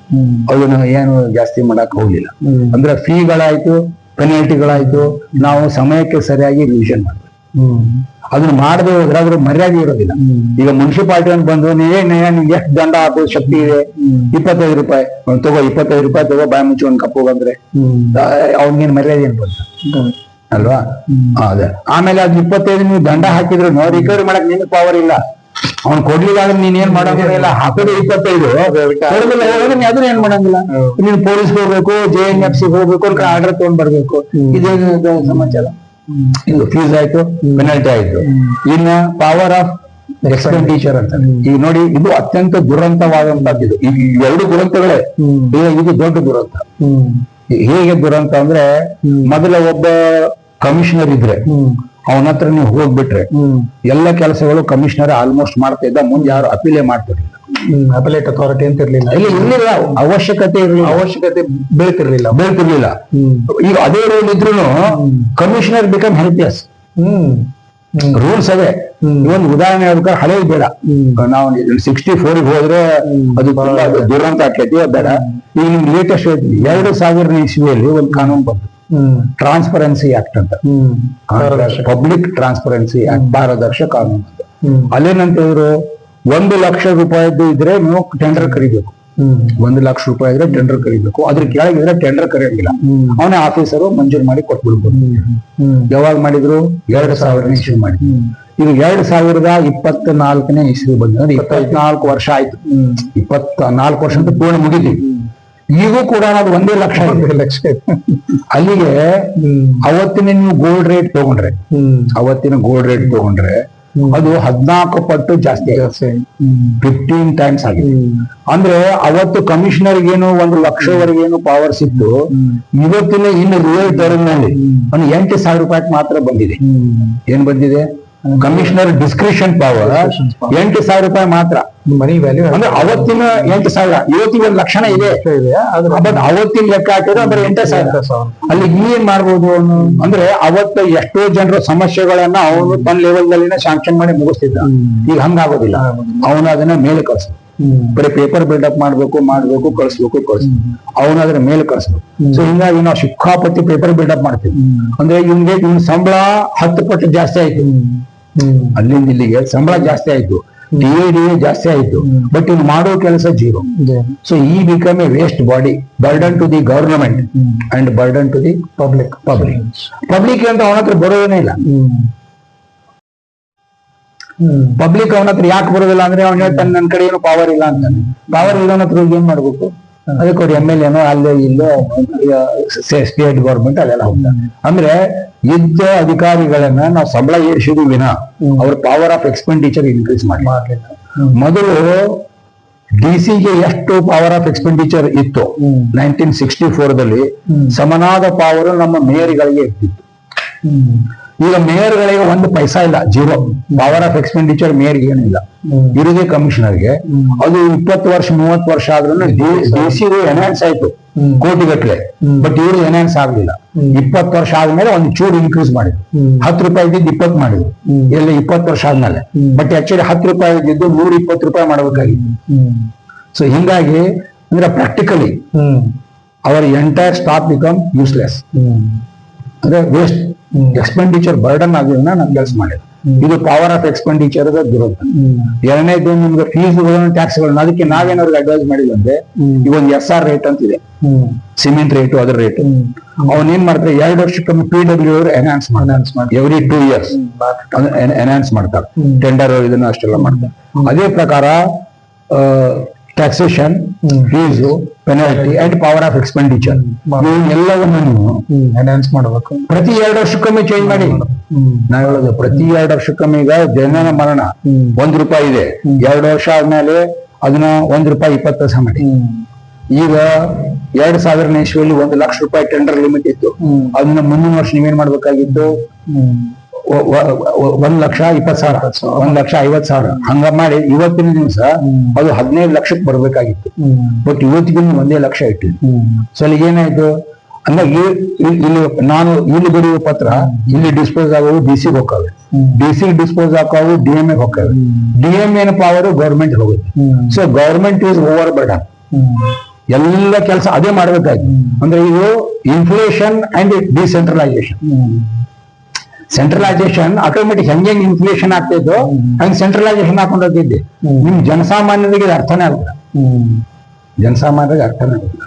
Speaker 1: ಅದನ್ನ ಏನು ಜಾಸ್ತಿ ಮಾಡಕ್ ಹೋಗ್ಲಿಲ್ಲ. ಅಂದ್ರೆ ಫೀಗಳಾಯ್ತು ಪೆನಾಲ್ಟಿಗಳಾಯ್ತು ನಾವು ಸಮಯಕ್ಕೆ ಸರಿಯಾಗಿ ರಿವಿಷನ್ ಮಾಡ್ಬೇಕು.
Speaker 2: ಹ್ಮ್
Speaker 1: ಅದನ್ನ ಮಾಡದೆ ಹೋದ್ರೆ ಅದ್ರ ಮರ್ಯಾದೆ ಇರೋದಿಲ್ಲ. ಈಗ ಮುನ್ಸಿಪಾಲ್ಟಿ ಅಂತ ಬಂದು ನೀವೇ ನಿಮ್ಗೆ ಎಷ್ಟು ದಂಡ ಹಾಕೋ ಶಕ್ತಿ ಇದೆ. ಇಪ್ಪತ್ತೈದು ರೂಪಾಯಿ. ಅವ್ನ್ ತಗೋ ಇಪ್ಪತ್ತೈದು ರೂಪಾಯಿ ತಗೋ ಬಾಯಿ ಮುಚ್ಚಿ ಒಂದ್ ಕಪ್ಪು ಬಂದ್ರೆ ಅವ್ನಿಗೇನ್ ಮರ್ಯಾದೆ ಏನ್ ಬಂತ ಅಲ್ವಾ? ಅದ. ಆಮೇಲೆ ಅದ್ ಇಪ್ಪತ್ತೈದು ನೀವು ದಂಡ ಹಾಕಿದ್ರು ರಿಕವರಿ ಮಾಡಕ್ ನಿನ್ ಪವರ್ ಇಲ್ಲ. ಅವ್ನ್ ಕೊಡ್ಲಿಲ್ಲ ಅಂದ್ರೆ ನೀನ್ ಏನ್ ಮಾಡೋಂಗಿಲ್ಲ. ಹಾಕೋದು ಇಪ್ಪತ್ತೈದು. ನೀ ಅದನ್ನ ಏನ್ ಮಾಡಂಗಿಲ್ಲ. ನೀನ್ ಪೊಲೀಸ್ ಹೋಗ್ಬೇಕು ಜೆ ಎನ್ ಎಫ್ ಸಿ ಹೋಗ್ಬೇಕು ಅಂತ ಆರ್ಡರ್ ತಗೊಂಡ್ ಬರ್ಬೇಕು. ಇದೇನು ಸಮಾಚಾರ? ಫೀಸ್ ಆಯ್ತು ಪೆನಾಲ್ಟಿ ಆಯ್ತು. ಇನ್ನ ಪವರ್ ಆಫ್ ಎಕ್ಸ್ಪೆಂಡಿಚರ್ ಅಂತ. ಈಗ ನೋಡಿ ಇದು ಅತ್ಯಂತ ದುರಂತವಾದಂತದ್ದು ಇದು ಈ ಎರಡು ದುರಂತಗಳೇ. ಇದು ದೊಡ್ಡ ದುರಂತ. ಹೇಗೆ ದುರಂತ ಅಂದ್ರೆ ಮೊದಲ ಒಬ್ಬ ಕಮಿಷನರ್ ಇದ್ರೆ ಅವನ ಹತ್ರ ನೀವು ಹೋಗ್ಬಿಟ್ರೆ ಎಲ್ಲ ಕೆಲಸಗಳು ಕಮಿಷನರ್ ಆಲ್ಮೋಸ್ಟ್ ಮಾಡ್ತಾ ಇದ್ದ ಮುಂದೆ ಯಾರು ಅಪೀಲೇ ಮಾಡ್ತಿರ್ಲಿಲ್ಲ.
Speaker 2: ಅಪಲೇಟ್ ಅಥಾರಿಟಿ ಅಂತ ಇರ್ಲಿಲ್ಲ.
Speaker 1: ಇಲ್ಲಿ ಇರ್ಲಿಲ್ಲ. ಅವಶ್ಯಕತೆ ಇರಲಿಲ್ಲ.
Speaker 2: ಅವಶ್ಯಕತೆ ಬೀಳ್ತಿರ್ಲಿಲ್ಲ.
Speaker 1: ಬೀಳ್ತಿರ್ಲಿಲ್ಲ. ಈಗ ಅದೇ ರೂಲ್ ಇದ್ರು commissioner become helpless
Speaker 2: hmm.
Speaker 1: Rules ಅದೇ. ಒಂದು ಉದಾಹರಣೆ ಹೇಳ್ಬೇಕಾದ್ರೆ ಹಳೆ ಬೇಡ. ನಾವು ಸಿಕ್ಸ್ಟಿ ಫೋರ್ ಹೋದ್ರೆ ಅದು ದುರಂತ ಆಕೈತಿ ಬೇಡ. ಈಗ ನಿಮ್ಗೆ ಲೇಟೆಸ್ಟ್ ಎರಡು ಸಾವಿರ ಇಸ್ವಿಯಲ್ಲಿ ಒಂದು ಕಾನೂನು ಬಂತು. ಟ್ರಾನ್ಸ್ಪರೆನ್ಸಿ ಆಕ್ಟ್ ಅಂತ. ಪಬ್ಲಿಕ್ ಟ್ರಾನ್ಸ್ಪರೆನ್ಸಿ ಆಕ್ಟ್ ಪಾರದರ್ಶಕ ಕಾನೂನು ಅಂತ.
Speaker 2: ಹ್ಮ್.
Speaker 1: ಅಲ್ಲೇನಂತ ಹೇಳಿದ್ರು? ಒಂದು ಲಕ್ಷ ರೂಪಾಯಿದ್ದು ಇದ್ರೆ ನೀವು ಟೆಂಡರ್ ಕರಿಬೇಕು. ಒಂದ್ ಲಕ್ಷ ರೂಪಾಯಿ ಇದ್ರೆ ಟೆಂಡರ್ ಕರಿಬೇಕು. ಅದ್ರ ಕೆಳಗಿದ್ರೆ ಟೆಂಡರ್ ಕರೆಯಂಗಿಲ್ಲ ಅವನೇ ಆಫೀಸರು ಮಂಜೂರು ಮಾಡಿ ಕೊಟ್ಬಿಡ್ಬೋದು. ಯಾವಾಗ ಮಾಡಿದ್ರು? ಎರಡ್ ಸಾವಿರ ಇಶ್ಯೂ ಮಾಡಿ
Speaker 2: ಇದು
Speaker 1: ಈಗ ಎರಡ್ ಸಾವಿರದ ಇಪ್ಪತ್ತ್ ನಾಲ್ಕನೇ ಇಸ್ವಿ ಬಂದ್ರೆ ಇಪ್ಪತ್ನಾಲ್ಕು ವರ್ಷ ಆಯ್ತು. ಇಪ್ಪತ್ತ ನಾಲ್ಕು ವರ್ಷ ಅಂತ ಪೂರ್ಣ ಮುಗಿದ್ವಿ ಈಗೂ ಕೂಡ ಅದು ಒಂದೇ ಲಕ್ಷ
Speaker 2: ಲಕ್ಷ
Speaker 1: ಅಲ್ಲಿಗೆ ಅವತ್ತಿನ ನೀವು ಗೋಲ್ಡ್ ರೇಟ್ ತಗೊಂಡ್ರೆ ಅವತ್ತಿನ ಗೋಲ್ಡ್ ರೇಟ್ ತಗೊಂಡ್ರೆ. ಅದು ಹದ್ನಾಲ್ಕು ಪಟ್ಟು ಜಾಸ್ತಿ. ಫಿಫ್ಟೀನ್ ಟೈಮ್ಸ್ ಆಗಿದೆ. ಅಂದ್ರೆ ಅವತ್ತು ಕಮಿಷನರ್ ಏನು ಒಂದು ಲಕ್ಷವರೆಗೇನು ಪವರ್ ಸಿಕ್ತು.
Speaker 2: ಹ್ಮ್.
Speaker 1: ಇವತ್ತಿನ ಇನ್ನು ರೂರಲ್ ಟರ್ಮ್ನಲ್ಲಿ ಒಂದು ಎಂಟು ಸಾವಿರ ರೂಪಾಯಿ ಮಾತ್ರ ಬಂದಿದೆ. ಏನ್ ಬಂದಿದೆ? Commissioner discretion power. ಎಂಟು ಸಾವಿರ ರೂಪಾಯಿ ಮಾತ್ರ.
Speaker 2: ಮನಿ ವ್ಯಾಲ್ಯೂ
Speaker 1: ಅಂದ್ರೆ ಅವತ್ತಿನ ಎಂಟು ಸಾವಿರ ಇವತ್ತಿಗೆ ಒಂದು ಲಕ್ಷಣ ಇದೆ. ಬಟ್ ಅವತ್ತಿನ ಲೆಕ್ಕ ಹಾಕಿದ್ರೆ ಅಂದ್ರೆ ಎಂಟೇ ಸಾವಿರ. ಅಲ್ಲಿ ಏನ್ ಮಾಡ್ಬೋದು ಅವನು? ಅಂದ್ರೆ ಅವತ್ತ ಎಷ್ಟೋ ಜನರ ಸಮಸ್ಯೆಗಳನ್ನ ಅವನು ತನ್ನ ಲೆವೆಲ್ ನಲ್ಲಿನ ಶಾಂಕ್ಷನ್ ಮಾಡಿ ಮುಗಿಸ್ತಿದ್ದ. ಈಗ ಹಂಗಾಗೋದಿಲ್ಲ. ಅವನ ಅದನ್ನ ಮೇಲೆ ಕಳ್ಸ ಬರೀ ಪೇಪರ್ ಬಿಲ್ಡಪ್ ಮಾಡ್ಬೇಕು ಮಾಡ್ಬೇಕು ಕಳಿಸ್ಬೇಕು ಕಳ್ಸು ಅವನ ಅದ್ರ ಮೇಲೆ ಕಳಿಸ್ಬೇಕು
Speaker 2: ಹ್ಮ್.
Speaker 1: ಸೊ ಹಿಂಗಾಗಿ ನಾವು ಸಿಕ್ಕಾಪಟ್ಟಿ ಪೇಪರ್ ಬಿಲ್ಡಪ್ ಮಾಡ್ತೀವಿ. ಅಂದ್ರೆ ಇವ್ನಿಗೆ ಇವ್ನ ಸಂಬಳ ಹತ್ತು ಪಟ್ಟು ಜಾಸ್ತಿ ಆಯ್ತು. ಅಲ್ಲಿಂದ ಇಲ್ಲಿಗೆ ಸಂಬಳ ಜಾಸ್ತಿ ಆಯ್ತು. ಟಿ ಡಿ ಜಾಸ್ತಿ ಆಯ್ತು. ಬಟ್ ಇವ್ನು ಮಾಡೋ ಕೆಲಸ ಜೀರೋ. ಸೊ ಈ become a waste body burden to the government and burden to the
Speaker 2: public
Speaker 1: public public ಅಂತ ಅವನ ಹತ್ರ ಬರೋದೇನೇ ಇಲ್ಲ. ಪಬ್ಲಿಕ್ ಅವನ ಹತ್ರ ಯಾಕೆ ಬರೋದಿಲ್ಲ ಅಂದ್ರೆ ಅವ್ನು ಹೇಳ್ತಾನೆ ನನ್ನ ಕಡೆ ಏನು ಪವರ್ ಇಲ್ಲ ಅಂತಾನೆ. ಪವರ್ ಇಲ್ಲವನ ಹತ್ರ ಏನ್ ಮಾಡ್ಬೇಕು? ಅದಕ್ಕೆ ಅವ್ರು ಎಂ ಎಲ್ ಎನೋ ಅಲ್ಲೇ ಇಲ್ಲೋ ಸ್ಟೇಟ್ ಗೌರ್ಮೆಂಟ್ ಅಲ್ಲೆಲ್ಲ ಹೋಗ್ತಾನೆ. ಅಂದ್ರೆ ಇದ್ದ ಅಧಿಕಾರಿಗಳನ್ನ ನಾವು ಸಂಬಳ ಏರಿಸಿದ್ವಿ ವಿನ ಅವ್ರ ಪವರ್ ಆಫ್ ಎಕ್ಸ್ಪೆಂಡಿಚರ್ ಇನ್ಕ್ರೀಸ್ ಮಾಡಿ. ಮೊದಲು ಡಿ ಗೆ ಎಷ್ಟು ಪವರ್ ಆಫ್ ಎಕ್ಸ್ಪೆಂಡಿಚರ್ ಇತ್ತು? ನೈನ್ಟೀನ್ ಸಿಕ್ಸ್ಟಿ ಫೋರ್ ದಲ್ಲಿ ಸಮನಾದ ಪವರ್ ನಮ್ಮ ಮೇಯರ್ಗಳಿಗೆ ಇರ್ತಿತ್ತು. ಈಗ ಮೇಯರ್ಗಳಿಗೆ ಒಂದು ಪೈಸಾ ಇಲ್ಲ ಜೀರೋ. ಪವರ್ ಆಫ್ ಎಕ್ಸ್ಪೆಂಡಿಚರ್ ಮೇಯರ್ಗೆ ಏನಿಲ್ಲ. ಇರುದೇ ಕಮಿಷನರ್ಗೆ ಅದು ಇಪ್ಪತ್ತು ವರ್ಷ ಮೂವತ್ತು ವರ್ಷ ಆದ್ರೂ ಡಿ ಸಿ ಎನ್ಹಾನ್ಸ್ ಆಯ್ತು. ಕೋಟಿಗಟ್ಲೆ ಬಟ್ ಇವರು ಎನ್ಹಾನ್ಸ್ ಆಗ್ಲಿಲ್ಲ. ಇಪ್ಪತ್ತು ವರ್ಷ ಆದ್ಮೇಲೆ ಒಂದು ಚೂರು ಇನ್ಕ್ರೀಸ್ ಮಾಡಿದ್ರು. ಹತ್ತು ರೂಪಾಯಿ ಇದ್ದಿದ್ದು ಇಪ್ಪತ್ತು ಮಾಡಿದ್ರು. ಎಲ್ಲ ಇಪ್ಪತ್ತು ವರ್ಷ ಆದ್ಮೇಲೆ. ಬಟ್ ಆಕ್ಚುಲಿ ಹತ್ತು ರೂಪಾಯಿ ಇದ್ದಿದ್ದು ನೂರ ಇಪ್ಪತ್ತು ರೂಪಾಯಿ ಮಾಡಬೇಕಾಗಿತ್ತು. ಸೊ ಹಿಂಗಾಗಿ ಅಂದ್ರೆ practically our entire staff become useless ಅಂದ್ರೆ ವೇಸ್ಟ್ ಎಕ್ಸ್ಪೆಂಡಿಚರ್ ಬರ್ಡನ್ ಆಗಿರೋದನ್ನ ನಾನು ಕೆಲಸ ಮಾಡಿದೆ ಇದು ಪವರ್ ಆಫ್ ಎಕ್ಸ್ಪೆಂಡಿಚರ್ ದುರಂತ ಎರಡನೇದು ನಿಮ್ಗೆ ಫೀಸ್ಗಳನ್ನು ಟ್ಯಾಕ್ಸ್ಗಳನ್ನ ಅದಕ್ಕೆ ನಾವೇನವ್ರಿಗೆ ಅಡ್ವೈಸ್ ಮಾಡಿದ್ವಿ ಅಂದ್ರೆ ಈಗ ಒಂದು ಎಸ್ ಆರ್ ರೇಟ್ ಅಂತ ಇದೆ ಸಿಮೆಂಟ್ ರೇಟು ಅದರ ರೇಟ್ ಅವನ್ ಏನ್ ಮಾಡ್ತಾರೆ ಎರಡು ವರ್ಷಕ್ಕೊಮ್ಮೆ ಪಿ ಡಬ್ಲ್ಯೂ ಅವರು ಎನ್ಹಾನ್ಸ್ ಮಾಡ್ತಾರೆ. ಎವ್ರಿ ಟೂ ಇಯರ್ಸ್ ಎನ್ಹಾನ್ಸ್ ಮಾಡ್ತಾರೆ. ಟೆಂಡರ್ ಇದನ್ನ ಅಷ್ಟೆಲ್ಲ ಮಾಡ್ತಾರೆ. ಅದೇ ಪ್ರಕಾರ taxation fees penalty and power of expenditure ಎಲ್ಲವನ್ನು ನೀವು
Speaker 2: ಎನ್ಹಾನ್ಸ್ ಮಾಡಬೇಕು.
Speaker 1: ಪ್ರತಿ ಎರಡು ವರ್ಷಕ್ಕೊಮ್ಮೆ ಚೇಂಜ್ ಮಾಡಿ. ನಾ ಹೇಳೋದು ಪ್ರತಿ ಎರಡು ವರ್ಷಕ್ಕೊಮ್ಮೆ ಈಗ ಜನನ ಮರಣ ಒಂದ್ ರೂಪಾಯಿ ಇದೆ. ಎರಡು ವರ್ಷ ಆದ್ಮೇಲೆ ಅದನ್ನ ಒಂದ್ ರೂಪಾಯಿ ಇಪ್ಪತ್ತು ಪೈಸೆ ಮಾಡಿ. ಈಗ ಎರಡ್ ಸಾವಿರನೇ ಇಸ್ವಿಯಲ್ಲಿ ಒಂದು ಲಕ್ಷ ರೂಪಾಯಿ ಟೆಂಡರ್ ಲಿಮಿಟ್ ಇತ್ತು. ಅದನ್ನ ಮುಂದಿನ ವರ್ಷ ನೀವೇನ್ ಮಾಡ್ಬೇಕಾಗಿತ್ತು ಒಂದ್ ಲಕ್ಷ ಇಪ್ಪತ್ ಸಾವಿರ. ಒಂದ್ ಲಕ್ಷ ಐವತ್ ಸಾವಿರ. ಹಂಗ ಮಾಡಿ ಇವತ್ತಿನ ದಿವಸ ಅದು ಹದಿನೈದು ಲಕ್ಷಕ್ಕೆ ಬರ್ಬೇಕಾಗಿತ್ತು. ಬಟ್ ಇವತ್ತಿಗೆ ಒಂದೇ ಲಕ್ಷ ಇಟ್ಟಿದ್ದು ಸೊ ಅಲ್ಲಿ ಏನಾಯ್ತು? ಅಂದ್ರೆ ಇಲ್ಲಿ ನಾನು ಇಲ್ಲಿ ಬರೆಯುವ ಪತ್ರ ಇಲ್ಲಿ ಡಿಸ್ಪೋಸ್ ಆಗೋವು ಡಿ ಸಿ ಹೋಗ್ತವೆ ಡಿ ಸಿ ಡಿಸ್ಪೋಸ್ ಹಾಕೋವು ಡಿ ಎಂ ಎ ಹೋಗ್ತವೆ D M N power government ಹೋಗುತ್ತೆ. So government is over burden ಎಲ್ಲ ಕೆಲಸ ಅದೇ ಮಾಡ್ಬೇಕಾಯ್ತು. ಅಂದ್ರೆ ಇದು inflation and decentralisation centralisation automatic ಹೆಂಗೆ ಇನ್ಫ್ಲೇಷನ್ ಆಗ್ತಿದ್ದು ಹಂಗೆ ಸೆಂಟ್ರಲೈಸೇಷನ್ ಹಾಕೊಂಡು ಹೋಗಿದ್ದೆ ನಿಮ್ ಜನಸಾಮಾನ್ಯರಿಗೆ ಇದು ಅರ್ಥನೇ ಆಗಲ್ಲ. ಜನಸಾಮಾನ್ಯರಿಗೆ ಅರ್ಥನೇ ಆಗಲ್ಲ.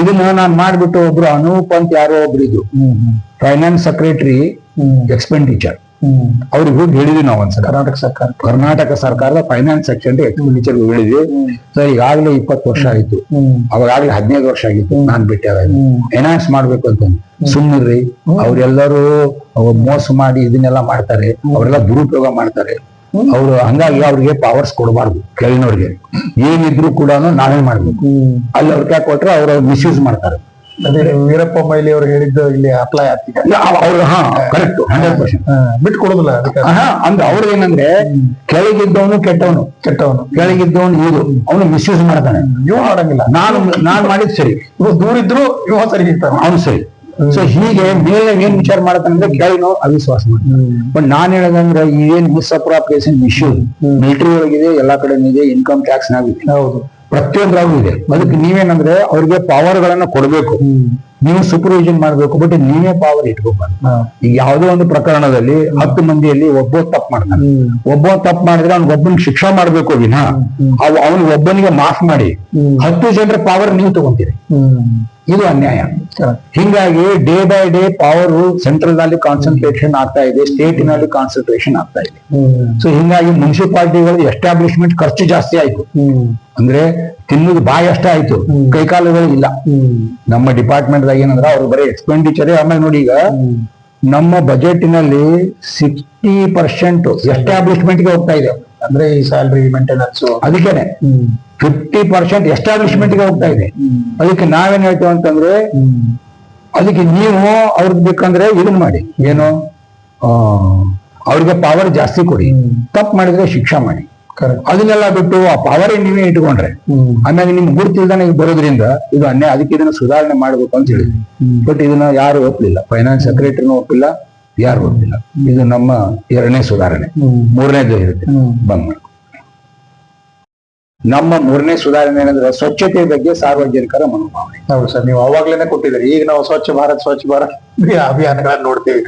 Speaker 1: ಇದನ್ನ ನಾನು ಮಾಡ್ಬಿಟ್ಟು ಒಬ್ರು ಅನೂಪ್ ಅಂತ ಯಾರೋ ಒಬ್ರು ಇದು ಫೈನಾನ್ಸ್ ಸೆಕ್ರೆಟರಿ ಎಕ್ಸ್ಪೆಂಡಿಚರ್ ಅವ್ರಿಗೆ ಹೋಗಿ ಹೇಳಿದ್ವಿ ನಾವು ಒಂದ್ಸಲ.
Speaker 2: ಕರ್ನಾಟಕ ಸರ್ಕಾರ.
Speaker 1: ಕರ್ನಾಟಕ ಸರ್ಕಾರದ ಫೈನಾನ್ಸ್ ಸೆಕ್ಷನ್ ಎಕ್ಸ್ಪೆಂಡಿಚರ್ ಹೇಳಿದ್ವಿ? ಸರ್ ಈಗಾಗಲೇ ಇಪ್ಪತ್ತು ವರ್ಷ ಆಯ್ತು. ಅವಾಗಲೇ ಹದಿನೈದು ವರ್ಷ ಆಗಿತ್ತು ನಾನ್ ಬಿಟ್ಟೆ ಎನಾನ್ಸ್ ಮಾಡ್ಬೇಕು ಅಂತ ಸುಮ್ಮನಿರ್ರಿ ಅವ್ರೆಲ್ಲರೂ ಮೋಸ ಮಾಡಿ ಇದನ್ನೆಲ್ಲ ಮಾಡ್ತಾರೆ. ಅವರೆಲ್ಲ ದುರುಪಯೋಗ ಮಾಡ್ತಾರೆ. ಅವ್ರು ಹಂಗಾಗಿ ಅವ್ರಿಗೆ ಪವರ್ಸ್ ಕೊಡಬಾರ್ದು ಕೆಳಗಿನವ್ರಿಗೆ ಏನಿದ್ರು ಕೂಡ ನಾವೇ ಮಾಡ್ಬೇಕು. ಅಲ್ಲಿ ಅವ್ರ ಕ್ಯಾ ಕೊಟ್ರೆ ಅವ್ರ ಮಿಸ್ಯೂಸ್ ಮಾಡ್ತಾರೆ.
Speaker 2: ಅದೇ ವೀರಪ್ಪ ಮೊಯ್ಲಿ ಅವ್ರು ಹೇಳಿದ್ದು ಇಲ್ಲಿ ಅಪ್ಲೈ ಆಗ್ತಿದೆ.
Speaker 1: ಅವ್ರು ಹಾ ಕರೆಕ್ಟ್ ಹಂಡ್ರೆಡ್ ಪರ್ಸೆಂಟ್
Speaker 2: ಬಿಟ್ಟು ಕೊಡುದಿಲ್ಲ ಅದಕ್ಕೆ.
Speaker 1: ಅಂದ್ರೆ ಅವ್ರದ್ದು ಏನಂದ್ರೆ ಕೆಳಗಿದ್ದವನು ಕೆಟ್ಟವನು.
Speaker 2: ಕೆಟ್ಟವನು.
Speaker 1: ಕೆಳಗಿದ್ದವನು ಇದು ಅವನು ಮಿಸ್ಯೂಸ್ ಮಾಡ್ತಾನೆ.
Speaker 2: ಇವ್ ಮಾಡಂಗಿಲ್ಲ
Speaker 1: ನಾನು ನಾನ್ ಮಾಡಿದ್ ಸರಿ.
Speaker 2: ಇವ್ ದೂರಿದ್ರು ಇವ ಸರಿ ಇರ್ತಾನೆ
Speaker 1: ಅವನು ಸರಿ. ಸೊ ಹೀಗೆ ಮೇಲೆ ಏನ್ ವಿಚಾರ ಮಾಡ್ತಾನೆ ಅಂದ್ರೆ ಕೆಳಗಿನೋ ಅವಿಶ್ವಾಸ ಮಾಡ್ತಾನೆ ಬಟ್ ನಾನ್ ಹೇಳೋದಂದ್ರೆ ಈ ಏನ್ ಅಪ್ರಾಪ್ರಿಯೇಷನ್ ಇಶ್ಯೂ ಮಿಲಿಟರಿ ಒಳಗಿದೆ ಎಲ್ಲಾ ಕಡೆ ಇದೆ ಇನ್ಕಮ್ ಟ್ಯಾಕ್ಸ್ ನಾಗಿದೆ
Speaker 2: ಹೌದು.
Speaker 1: ಪ್ರತಿಯೊಂದ್ರಾಗೂ ಇದೆ. ಅದಕ್ಕೆ ನೀವೇನಂದ್ರೆ ಅವ್ರಿಗೆ ಪವರ್ ಗಳನ್ನ ಕೊಡಬೇಕು. ನೀವು ಸೂಪರ್ವಿಷನ್ ಮಾಡ್ಬೇಕು ಬಟ್ ನೀವೇ ಪವರ್ ಇಟ್ಕೋಬಾರ್ದು. ಈಗ ಯಾವುದೋ ಒಂದು ಪ್ರಕರಣದಲ್ಲಿ ಹತ್ತು ಮಂದಿಯಲ್ಲಿ ಒಬ್ಬ ತಪ್ಪು ಮಾಡ್ತಾನೆ ಒಬ್ಬ ತಪ್ಪು ಮಾಡಿದ್ರೆ ಅವ್ನಿಗೆ ಒಬ್ಬನಿಗೆ ಶಿಕ್ಷಾ ಮಾಡ್ಬೇಕು ವಿನ. ಅವ್ ಅವನು ಒಬ್ಬನಿಗೆ ಮಾಫ್ ಮಾಡಿ. ಹತ್ತು ಜನರ ಪವರ್ ನೀವು ತಗೊಂತೀರಿ. ಇದು ಅನ್ಯಾಯ. ಹೀಗಾಗಿ ಡೇ ಬೈ ಡೇ ಪವರ್ ಸೆಂಟ್ರಲ್ನಲ್ಲಿ ಕಾನ್ಸಂಟ್ರೇಷನ್ ಆಗ್ತಾ ಇದೆ ಸ್ಟೇಟ್ನಲ್ಲಿ ಕಾನ್ಸಂಟ್ರೇಷನ್ ಆಗ್ತಾ ಇದೆ. ಸೊ ಹಿಂಗಾಗಿ ಮುನ್ಸಿಪಾಲಿಟಿಗಳು ಎಸ್ಟಾಬ್ಲಿಷ್ಮೆಂಟ್ ಖರ್ಚು ಜಾಸ್ತಿ ಆಯ್ತು. ಅಂದ್ರೆ ತಿನ್ನೋದು ಬಾಯಿ ಅಷ್ಟೇ ಆಯ್ತು. ಕೈಕಾಲುಗಳು ಇಲ್ಲ. ನಮ್ಮ ಡಿಪಾರ್ಟ್ಮೆಂಟ್ ದಾಗ ಏನಂದ್ರೆ ಅವ್ರು ಬರೀ ಎಕ್ಸ್ಪೆಂಡಿಚರ್ ಆಮೇಲೆ ನೋಡಿ ಈಗ ನಮ್ಮ ಬಜೆಟ್ನಲ್ಲಿ ಸಿಕ್ಸ್ಟಿ ಪರ್ಸೆಂಟ್ ಎಸ್ಟಾಬ್ಲಿಷ್ಮೆಂಟ್ಗೆ ಹೋಗ್ತಾ ಇದೆ.
Speaker 2: ಅಂದ್ರೆ ಈ ಸ್ಯಾಲ್ರಿ ಮೇಂಟೆನೆನ್ಸ್
Speaker 1: ಅದಕ್ಕೇನೆ. ಫಿಫ್ಟಿ ಪರ್ಸೆಂಟ್ ಎಸ್ಟಾಬ್ಲಿಷ್ಮೆಂಟ್ಗೆ ಹೋಗ್ತಾ ಇದೆ. ಅದಕ್ಕೆ ನಾವೇನ್ ಹೇಳ್ತೇವೆ ಅಂತಂದ್ರೆ ಅದಕ್ಕೆ ನೀವು ಅವ್ರಿಗೆ ಬೇಕಂದ್ರೆ ಇದನ್ನ ಮಾಡಿ. ಏನು? ಅವ್ರಿಗೆ ಪವರ್ ಜಾಸ್ತಿ ಕೊಡಿ. ತಪ್ಪು ಮಾಡಿದ್ರೆ ಶಿಕ್ಷಾ ಮಾಡಿ. ಅದನ್ನೆಲ್ಲ ಬಿಟ್ಟು ಆ ಪವರ್ ನೀವೇ ಇಟ್ಕೊಂಡ್ರೆ. ಆಮೇಲೆ ನಿಮ್ಗೆ ಗುರುತಿಲ್ದಾನೆ ಬರೋದ್ರಿಂದ ಇದು ಅನ್ಯಾಯ. ಅದಕ್ಕೆ ಇದನ್ನ ಸುಧಾರಣೆ ಮಾಡ್ಬೇಕು ಅಂತ ಹೇಳಿದ್ವಿ ಬಟ್ ಇದನ್ನ ಯಾರು ಒಪ್ಪಲಿಲ್ಲ ಫೈನಾನ್ಸ್ ಸೆಕ್ರೆಟರಿನೂ ಒಪ್ಪಿಲ್ಲ ಯಾರು ಒಪ್ಪಿಲ್ಲ. ಇದು ನಮ್ಮ ಎರಡನೇ ಸುಧಾರಣೆ. ಮೂರನೇದು ಇರುತ್ತೆ. ಬಂದ್ ಮಾಡ್ಕೊ. ನಮ್ಮ ಮೂರನೇ ಸುಧಾರಣೆ ಏನಂದ್ರೆ ಸ್ವಚ್ಛತೆ ಬಗ್ಗೆ ಸಾರ್ವಜನಿಕರ ಮನೋಭಾವನೆ.
Speaker 2: ಹೌದು ಸರ್ ನೀವು ಅವಾಗ್ಲೇನೆ ಕೊಟ್ಟಿದ್ದೀರಿ. ಈಗ ನಾವು ಸ್ವಚ್ಛ ಭಾರತ್ ಸ್ವಚ್ಛ ಭಾರತ್ ಅಭಿಯಾನಗಳನ್ನ ನೋಡ್ತೀವಿ.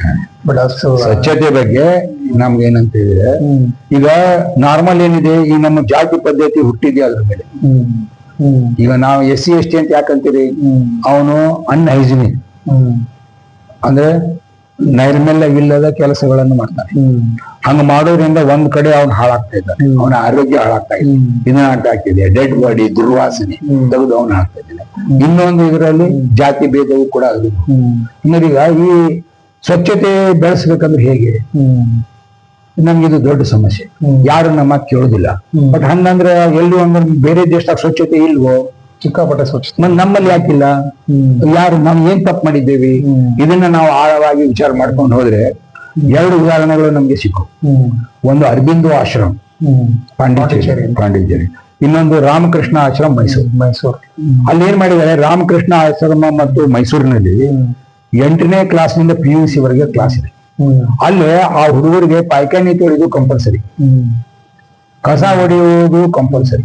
Speaker 2: ಬಟ್ ಅಷ್ಟು
Speaker 1: ಸ್ವಚ್ಛತೆ ಬಗ್ಗೆ ನಮ್ಗೆ ಏನಂತ ಹೇಳಿದ್ರೆ ಈಗ ನಾರ್ಮಲ್ ಏನಿದೆ ಈ ನಮ್ಮ ಜಾತಿ ಪದ್ಧತಿ ಹುಟ್ಟಿದ್ಯಾ ಅದ್ರ ಮೇಲೆ? ಈಗ ನಾವು ಎಸ್ ಸಿ ಎಸ್ ಟಿ ಅಂತ ಯಾಕಂತೀರಿ ಅವನು ಅನ್ಹೈಜಿನಿಕ್
Speaker 2: ಹ್ಮ್.
Speaker 1: ಅಂದ್ರೆ ನೈರ್ಮಲ್ಯವಿಲ್ಲದ ಕೆಲಸಗಳನ್ನು ಮಾಡ್ತಾನೆ ಹಂಗ ಮಾಡೋದ್ರಿಂದ ಒಂದ್ ಕಡೆ ಅವ್ನು ಹಾಳಾಗ್ತಾ ಇದ್ದಾನೆ. ಅವನ ಆರೋಗ್ಯ ಹಾಳಾಗ್ತಾ ಇದೆ. ಇದನ್ನ ಆಗ್ತಿದೆ ಡೆಡ್ ಬಾಡಿ ದುರ್ವಾಸನೆ. ತೆಗೆದು ಅವನು ಹಾಕ್ತಾ ಇದ್ದಾನೆ. ಇನ್ನೊಂದು ಇದರಲ್ಲಿ ಜಾತಿ ಭೇದವು ಕೂಡ ಅದು ಈಗ ಈ ಸ್ವಚ್ಛತೆ ಬೆಳೆಸ್ಬೇಕಂದ್ರೆ ಹೇಗೆ?
Speaker 2: ಹ್ಮ್.
Speaker 1: ನಮ್ಗೆ ಇದು ದೊಡ್ಡ ಸಮಸ್ಯೆ. ಯಾರು ನಮ್ಮ ಕೇಳುದಿಲ್ಲ.
Speaker 2: ಕೇಳೋದಿಲ್ಲ
Speaker 1: ಬಟ್ ಹಂಗಂದ್ರೆ ಎಲ್ಲೂ ಅಂದ್ರೆ ಬೇರೆ ದೇಶದಾಗ ಸ್ವಚ್ಛತೆ ಇಲ್ವೋ?
Speaker 2: ಸಿಕ್ಕಾಪಟ್ಟೆ
Speaker 1: ಸ್ವಚ್ಛ ನಮ್ಮಲ್ಲಿ ಯಾಕಿಲ್ಲ? ಯಾರು ನಾವು ಏನ್ ತಪ್ಪು ಮಾಡಿದ್ದೇವೆ? ಇದನ್ನ ನಾವು ಆಳವಾಗಿ ವಿಚಾರ ಮಾಡ್ಕೊಂಡು ಹೋದ್ರೆ ಎರಡು ಉದಾಹರಣೆಗಳು ನಮ್ಗೆ ಸಿಕ್ಕು. ಒಂದು ಅರವಿಂದು ಆಶ್ರಮ ಪಾಂಡಿಚೇರಿ ಪಾಂಡಿಚೇರಿ. ಇನ್ನೊಂದು ರಾಮಕೃಷ್ಣ ಆಶ್ರಮ ಮೈಸೂರು.
Speaker 2: ಮೈಸೂರು.
Speaker 1: ಅಲ್ಲಿ ಏನ್ ಮಾಡಿದ್ದಾರೆ? ರಾಮಕೃಷ್ಣ ಆಶ್ರಮ ಮತ್ತು ಮೈಸೂರಿನಲ್ಲಿ ಎಂಟನೇ ಕ್ಲಾಸ್ನಿಂದ ಪಿ ಯು ಸಿ ವರೆಗೆ ಕ್ಲಾಸ್ ಇದೆ. ಅಲ್ಲಿ ಆ ಹುಡುಗರಿಗೆ ಪಾಯ್ಕಾನಿ ತೊಳೆಯೋದು ಕಂಪಲ್ಸರಿ
Speaker 2: ಹ್ಮ್.
Speaker 1: ಕಸ ಹೊಡೆಯುವುದು ಕಂಪಲ್ಸರಿ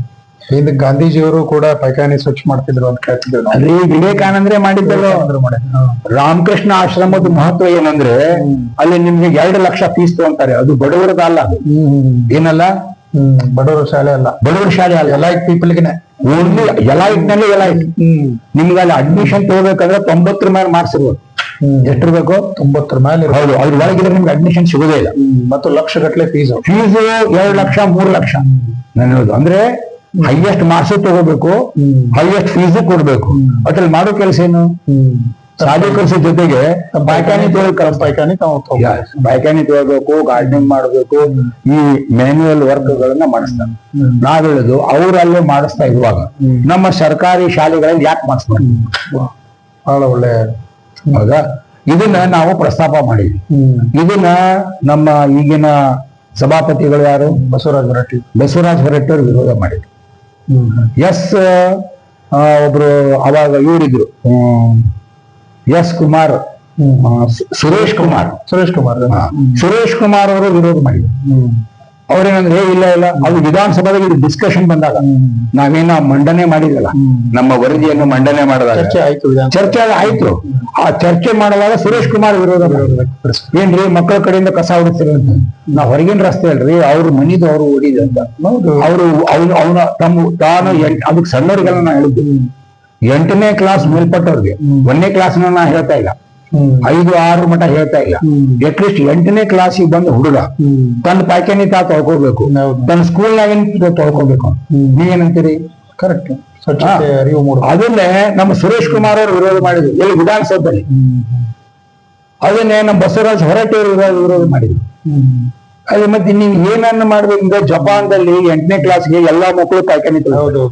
Speaker 2: ಹಿಂದೆ ಗಾಂಧೀಜಿಯವರು ಕೂಡ ಪೈಖಾನೆ ಸ್ವಚ್ಛ ಮಾಡ್ತಿದ್ರು ಅಂತ ಕೇಳ್ತಿದ್ರು ನಾವು.
Speaker 1: ಅದೇ ವಿವೇಕಾನಂದ್ರೆ ಮಾಡಿದ್ದಲ್ಲ?
Speaker 2: ಅಂದ್ರು ಮಾಡಿ.
Speaker 1: ರಾಮಕೃಷ್ಣ ಆಶ್ರಮದ ಮಹತ್ವ ಏನಂದ್ರೆ ಅಲ್ಲಿ ನಿಮ್ಗೆ ಎರಡು ಲಕ್ಷ ಫೀಸ್ ತಗೊಂತಾರೆ. ಅದು ಬಡವರದ ಅಲ್ಲ ಅದು.
Speaker 2: ಹ್ಮ್ ಹ್ಮ್
Speaker 1: ಏನಲ್ಲ?
Speaker 2: ಹ್ಮ್ ಬಡವರ ಶಾಲೆ ಅಲ್ಲ.
Speaker 1: ಬಡವರ ಶಾಲೆ ಅಲ್ಲ.
Speaker 2: ಎಲ್ಲ ಪೀಪಲ್ಗೆನೆ.
Speaker 1: ಓನ್ಲಿ ಎಲ್ಲ ಎಲಾಯಿಟ್
Speaker 2: ಹ್ಮ್
Speaker 1: ನಿಮ್ಗೆ ಅಲ್ಲಿ ಅಡ್ಮಿಷನ್ ತಗೋಬೇಕಂದ್ರೆ ತೊಂಬತ್ತರ ಮೇಲೆ ಮಾರ್ಕ್ಸ್ ಇರ್ಬೋದು.
Speaker 2: ಹ್ಮ್.
Speaker 1: ಎಷ್ಟಿರ್ಬೇಕು
Speaker 2: ತೊಂಬತ್ತರ ಮೇಲೆ ಇರೋದು.
Speaker 1: ಹೌದು ಅದ್ರ ಒಳಗಿದ್ರೆ ನಿಮ್ಗೆ ಅಡ್ಮಿಷನ್ ಸಿಗೋದೇ ಇಲ್ಲ.
Speaker 2: ಹ್ಮ್ ಮತ್ತು ಲಕ್ಷ ಗಟ್ಟಲೆ ಫೀಸ್
Speaker 1: ಫೀಸ್ ಎರಡು ಲಕ್ಷ ಮೂರು ಲಕ್ಷ. ನಾನು ಹೇಳೋದು ಅಂದ್ರೆ ಹೈಯೆಸ್ಟ್ ಮಾರ್ಕ್ಸ್ ತಗೋಬೇಕು ಹೈಯೆಸ್ಟ್ ಫೀಸ್ ಕೊಡ್ಬೇಕು. ಅದ್ರಲ್ಲಿ ಮಾಡೋ ಕೆಲಸ ಏನು? ಶಾಲೆ ಕೆಲಸ ಜೊತೆಗೆ ಬಾಯ್ಕಾನಿ ಬೈಕಾನಿ
Speaker 2: ಬೈಕಾನಿ ತಾವು ತಗೋ-
Speaker 1: ಬಾಯ್ಕಾನಿ ತೊಗೊಳ್ಬೇಕು ಗಾರ್ಡನಿಂಗ್ ಮಾಡಬೇಕು. ಈ ಮ್ಯಾನ್ಯುಯಲ್ ವರ್ಕ್ ಗಳನ್ನ ಮಾಡಿಸ್ತಾರೆ. ನಾವ್ ಹೇಳುದು ಅವ್ರು ಅಲ್ಲೇ ಮಾಡಿಸ್ತಾ ಇರುವಾಗ ನಮ್ಮ ಸರ್ಕಾರಿ ಶಾಲೆಗಳಲ್ಲಿ ಯಾಕೆ
Speaker 2: ಮಾಡಿಸ್ತಾರೆ? ಬಹಳ ಒಳ್ಳೆ
Speaker 1: ಹೌದಾ? ಇದನ್ನ ನಾವು ಪ್ರಸ್ತಾಪ ಮಾಡಿದ್ವಿ. ಇದನ್ನ ನಮ್ಮ ಈಗಿನ ಸಭಾಪತಿಗಳು ಯಾರು?
Speaker 2: ಬಸವರಾಜ ಹೊರಟ್ಟಿ.
Speaker 1: ಬಸವರಾಜ್ ಹೊರಟ್ಟರು ವಿರೋಧ ಮಾಡಿದ್ರು. ಎಸ್ ಒಬ್ರು ಅವಾಗ ಇವರಿದ್ರು. ಎಸ್ ಕುಮಾರ್
Speaker 2: ಹ್ಮ್.
Speaker 1: ಸುರೇಶ್ ಕುಮಾರ್.
Speaker 2: ಸುರೇಶ್ ಕುಮಾರ್.
Speaker 1: ಸುರೇಶ್ ಕುಮಾರ್ ಅವರು ವಿರೋಧ ಮಾಡಿದ್ರು.
Speaker 2: ಹ್ಮ್
Speaker 1: ಹೇ ಇಲ್ಲ ಇಲ್ಲ ಅದು ವಿಧಾನಸಭಾದಾಗ ಇದು ಡಿಸ್ಕಷನ್ ಬಂದಾಗ ನಾವೇನ ಮಂಡನೆ ಮಾಡಿದಲ್ಲ ನಮ್ಮ ವರದಿಯನ್ನು ಮಂಡನೆ ಮಾಡಿದಾಗ
Speaker 2: ಚರ್ಚೆ ಆಯ್ತು
Speaker 1: ಚರ್ಚೆ ಆಯ್ತು. ಆ ಚರ್ಚೆ ಮಾಡುವಾಗ ಸುರೇಶ್ ಕುಮಾರ್ ವಿರೋಧ. ಏನ್ರಿ ಮಕ್ಕಳ ಕಡೆಯಿಂದ ಕಸ ಹೊಡಿಸ್ತೀರಿ ಅಂತ. ನಾ ಹೊರಗಿನ ರಸ್ತೆ ಅಲ್ರಿ ಅವ್ರ ಮನಿದು ಅವ್ರು ಓಡಿದೆ ಅಂತ.
Speaker 2: ಹೌದು.
Speaker 1: ಅವರು ಅವನು ಅವನ ತಮ್ಮ ತಾನು ಎಂಟ್ ಅದಕ್ಕೆ ಸಣ್ಣವ್ರಿಗೆಲ್ಲ ನಾ ಹೇಳಿದ್ದೆ. ಎಂಟನೇ ಕ್ಲಾಸ್ ಮೇಲ್ಪಟ್ಟವ್ರಿಗೆ ಒಂದನೇ ಕ್ಲಾಸ್ ನಾ ಹೇಳ್ತಾ ಇಲ್ಲ. ಐದು ಆರು ಮಟ ಹೇಳ್ತಾ ಇಲ್ಲ. ಅಟ್ಲೀಸ್ಟ್ ಎಂಟನೇ ಕ್ಲಾಸಿಗೆ ಬಂದ ಹುಡುಗ ತನ್ನ ಪಾಯ್ಕೆನಿ ತಾ ತೊಳ್ಕೊಬೇಕು. ತನ್ನ ಸ್ಕೂಲ್ನಾಗಿನ ತೊಳ್ಕೊಬೇಕು
Speaker 2: ನೀ
Speaker 1: ನೀವೇನಂತೀರಿ?
Speaker 2: ಕರೆಕ್ಟ್
Speaker 1: ಅದನ್ನೇ ನಮ್ಮ ಸುರೇಶ್ ಕುಮಾರ್ ಅವರು ವಿರೋಧ ಮಾಡಿದ್ರು. ಎಲ್ಲಿ ವಿಧಾನಸೌಧದಲ್ಲಿ. ಅದನ್ನೇ ನಮ್ಮ ಬಸವರಾಜ್ ಹೊರಟೆ ಅವರು ವಿರೋಧ ವಿರೋಧ ಮಾಡಿದ್ರು. ಅದೇ ಮತ್ತೆ ನೀವು ಏನನ್ನ ಮಾಡ್ಬೇಕು? ಈಗ ಜಪಾನ್ದಲ್ಲಿ ಎಂಟನೇ ಕ್ಲಾಸ್ಗೆ ಎಲ್ಲಾ ಮಕ್ಕಳು ಕಾಯ್ಕೊಂಡಿದ್ರು.
Speaker 2: ಹೌದು.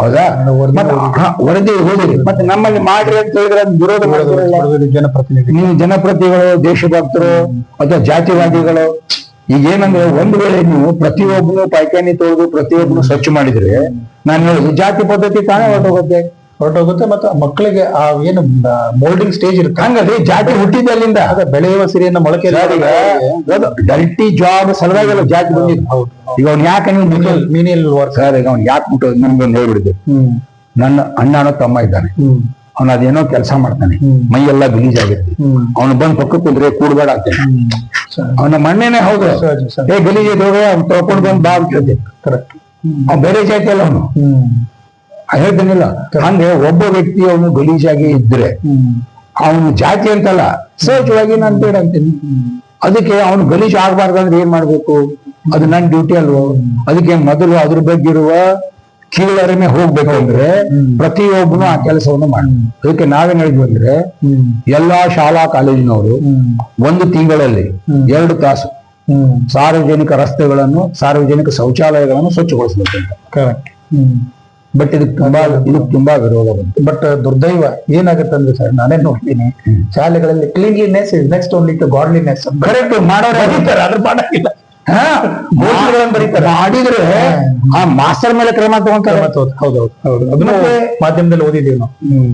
Speaker 1: ಹೌದಾ.
Speaker 2: ವರದಿ
Speaker 1: ಮತ್ತೆ ಹಾ, ವರದಿ ಓದಿರಿ ಮತ್ತೆ ನಮ್ಮಲ್ಲಿ ಮಾಡ್ರಿ ಅಂತ ಹೇಳಿದ್ರೆ ವಿರೋಧ
Speaker 2: ಜನಪ್ರತಿನಿಧಿ.
Speaker 1: ನೀವು ಜನಪ್ರತಿಗಳು ದೇಶಭಕ್ತರು ಅಥವಾ ಜಾತಿವಾದಿಗಳು ಈಗ ಏನಂದ್ರೆ ಒಂದ್ ವೇಳೆ ನೀವು ಪ್ರತಿಯೊಬ್ಬನು ಪಾಯ್ಕಾನಿ ತೊಳೆದು ಪ್ರತಿಯೊಬ್ಬನು ಸ್ವಚ್ಛ ಮಾಡಿದ್ರೆ ನಾನು ಜಾತಿ ಪದ್ಧತಿ ತಾನೇ ಹೊರಟೋಗುತ್ತೆ.
Speaker 2: ಹೊರಟೋಗುತ್ತೆ ಮತ್ತೆ ಮಕ್ಕಳಿಗೆ ಆ ಏನು ಮೋಲ್ಡಿಂಗ್ ಸ್ಟೇಜ್ ಇರುತ್ತೆ.
Speaker 1: ಹಂಗಲ್ರಿ ಜಾತಿ ಹುಟ್ಟಿದ್ದಲ್ಲಿಂದ
Speaker 2: ಅದೇ ಬೆಳೆಯುವ ಸಿರಿಯನ್ನ ಮೊಳಕೆ
Speaker 1: ಡಲ್ಟಿ ಜಾಬ್ ಸಲುವಾಗಿ ಜಾತಿ ಬಂದಿದ್ದು
Speaker 2: ಹೌದು
Speaker 1: ಈಗ ಅವ್ನು ಯಾಕೆ ನೀವು ಮುಟ್ಟೋದು?
Speaker 2: ಮೀನಿಯಲ್ ವರ್ಕ್
Speaker 1: ಸರ್ ಈಗ ಅವ್ನು ಯಾಕೆ ಮುಟ್ಟೋದು? ನಮ್ಗೊಂದು ಹೇಳ್ಬಿಡಿದ್ದು
Speaker 2: ಹ್ಮ್.
Speaker 1: ನನ್ನ ಅಣ್ಣ ಅನ್ನೋ ತಮ್ಮ ಇದ್ದಾನೆ ಅವ್ನ ಅದೇನೋ ಕೆಲಸ ಮಾಡ್ತಾನೆ.
Speaker 2: ಮೈ
Speaker 1: ಎಲ್ಲ ಗಲೀಜ್
Speaker 2: ಆಗಿರ್ತಿ
Speaker 1: ಅವನು ಬಂದ್ ಪಕ್ಕ ಕುಂದ್ರೆ ಕೂಡ್ಬೇಡ ಆಗ್ತಾನೆ ಅವನ ಮಣ್ಣೇನೆ ಹೌದು. ಏ ಗಲೀಜ್ ಇದ್ದೋಗ ಅವ್ನು ತೊಳ್ಕೊಂಡು ಬಂದ್ ಬಾ ಅಂತ ಹೇಳ್ತೀನಿ ಅವ್ನು ಬೇರೆ ಜಾತಿ ಅಲ್ಲ ಅವನು ಹೇಳ್ತೀನಿಲ್ಲ ಹಂಗೆ ಒಬ್ಬ ವ್ಯಕ್ತಿ ಅವನು ಗಲೀಜಾಗಿ ಇದ್ರೆ ಅವನು ಜಾತಿ ಅಂತಲ್ಲ ಸಹಜವಾಗಿ ನಾನು ಬೇಡ ಅಂತೀನಿ. ಅದಕ್ಕೆ ಅವನು ಗಲೀಜ್ ಆಗ್ಬಾರ್ದು ಅಂದ್ರೆ ಏನ್ ಮಾಡ್ಬೇಕು? ಅದು ನನ್ನ ಡ್ಯೂಟಿ ಅಲ್ವೋ? ಅದಕ್ಕೆ ಮೊದಲು ಅದ್ರ ಬಗ್ಗೆ ಇರುವ ಕೀಳರಿಮೆ ಹೋಗ್ಬೇಕು ಅಂದ್ರೆ ಪ್ರತಿಯೊಬ್ಬನು ಆ ಕೆಲಸವನ್ನು ಮಾಡಿ ಅದಕ್ಕೆ ನಾವೇನ್ ಹೇಳಿದ್ವಿ ಅಂದ್ರೆ ಎಲ್ಲಾ ಶಾಲಾ ಕಾಲೇಜಿನವರು ಒಂದು ತಿಂಗಳಲ್ಲಿ ಎರಡು ತಾಸು ಸಾರ್ವಜನಿಕ ರಸ್ತೆಗಳನ್ನು ಸಾರ್ವಜನಿಕ ಶೌಚಾಲಯಗಳನ್ನು ಸ್ವಚ್ಛಗೊಳಿಸಬೇಕು ಅಂತ.
Speaker 2: ಕರೆಕ್ಟ್
Speaker 1: ಬಟ್ ಇದಕ್ಕೆ ತುಂಬಾ ಇದು ತುಂಬಾ ವಿರೋಧ ಬಂತು.
Speaker 2: ಬಟ್ ದುರ್ದೈವ ಏನಾಗುತ್ತೆ ಅಂದ್ರೆ ಸರ್ ನಾನೇ ನೋಡ್ತೀನಿ. ಶಾಲೆಗಳಲ್ಲಿ cleanliness is next only to godliness
Speaker 1: correct ಮಾಡೋರು
Speaker 2: ಬರೀತಾರೆ ಅದ್ರ ಮಾಡಕ್ಕಿಲ್ಲ ಬರೀತಾರೆ.
Speaker 1: ಮಾಡಿದ್ರೆ ಆ ಮಾಸ್ಟರ್ ಮೇಲೆ ಕ್ರಮ ತಗೊಂತಾರೆ.
Speaker 2: ಹೌದೌದು ಹೌದು ಅದನ್ನ ಮಾಧ್ಯಮದಲ್ಲಿ ಓದಿದೀವಿ ನಾವು. ಹ್ಮ್.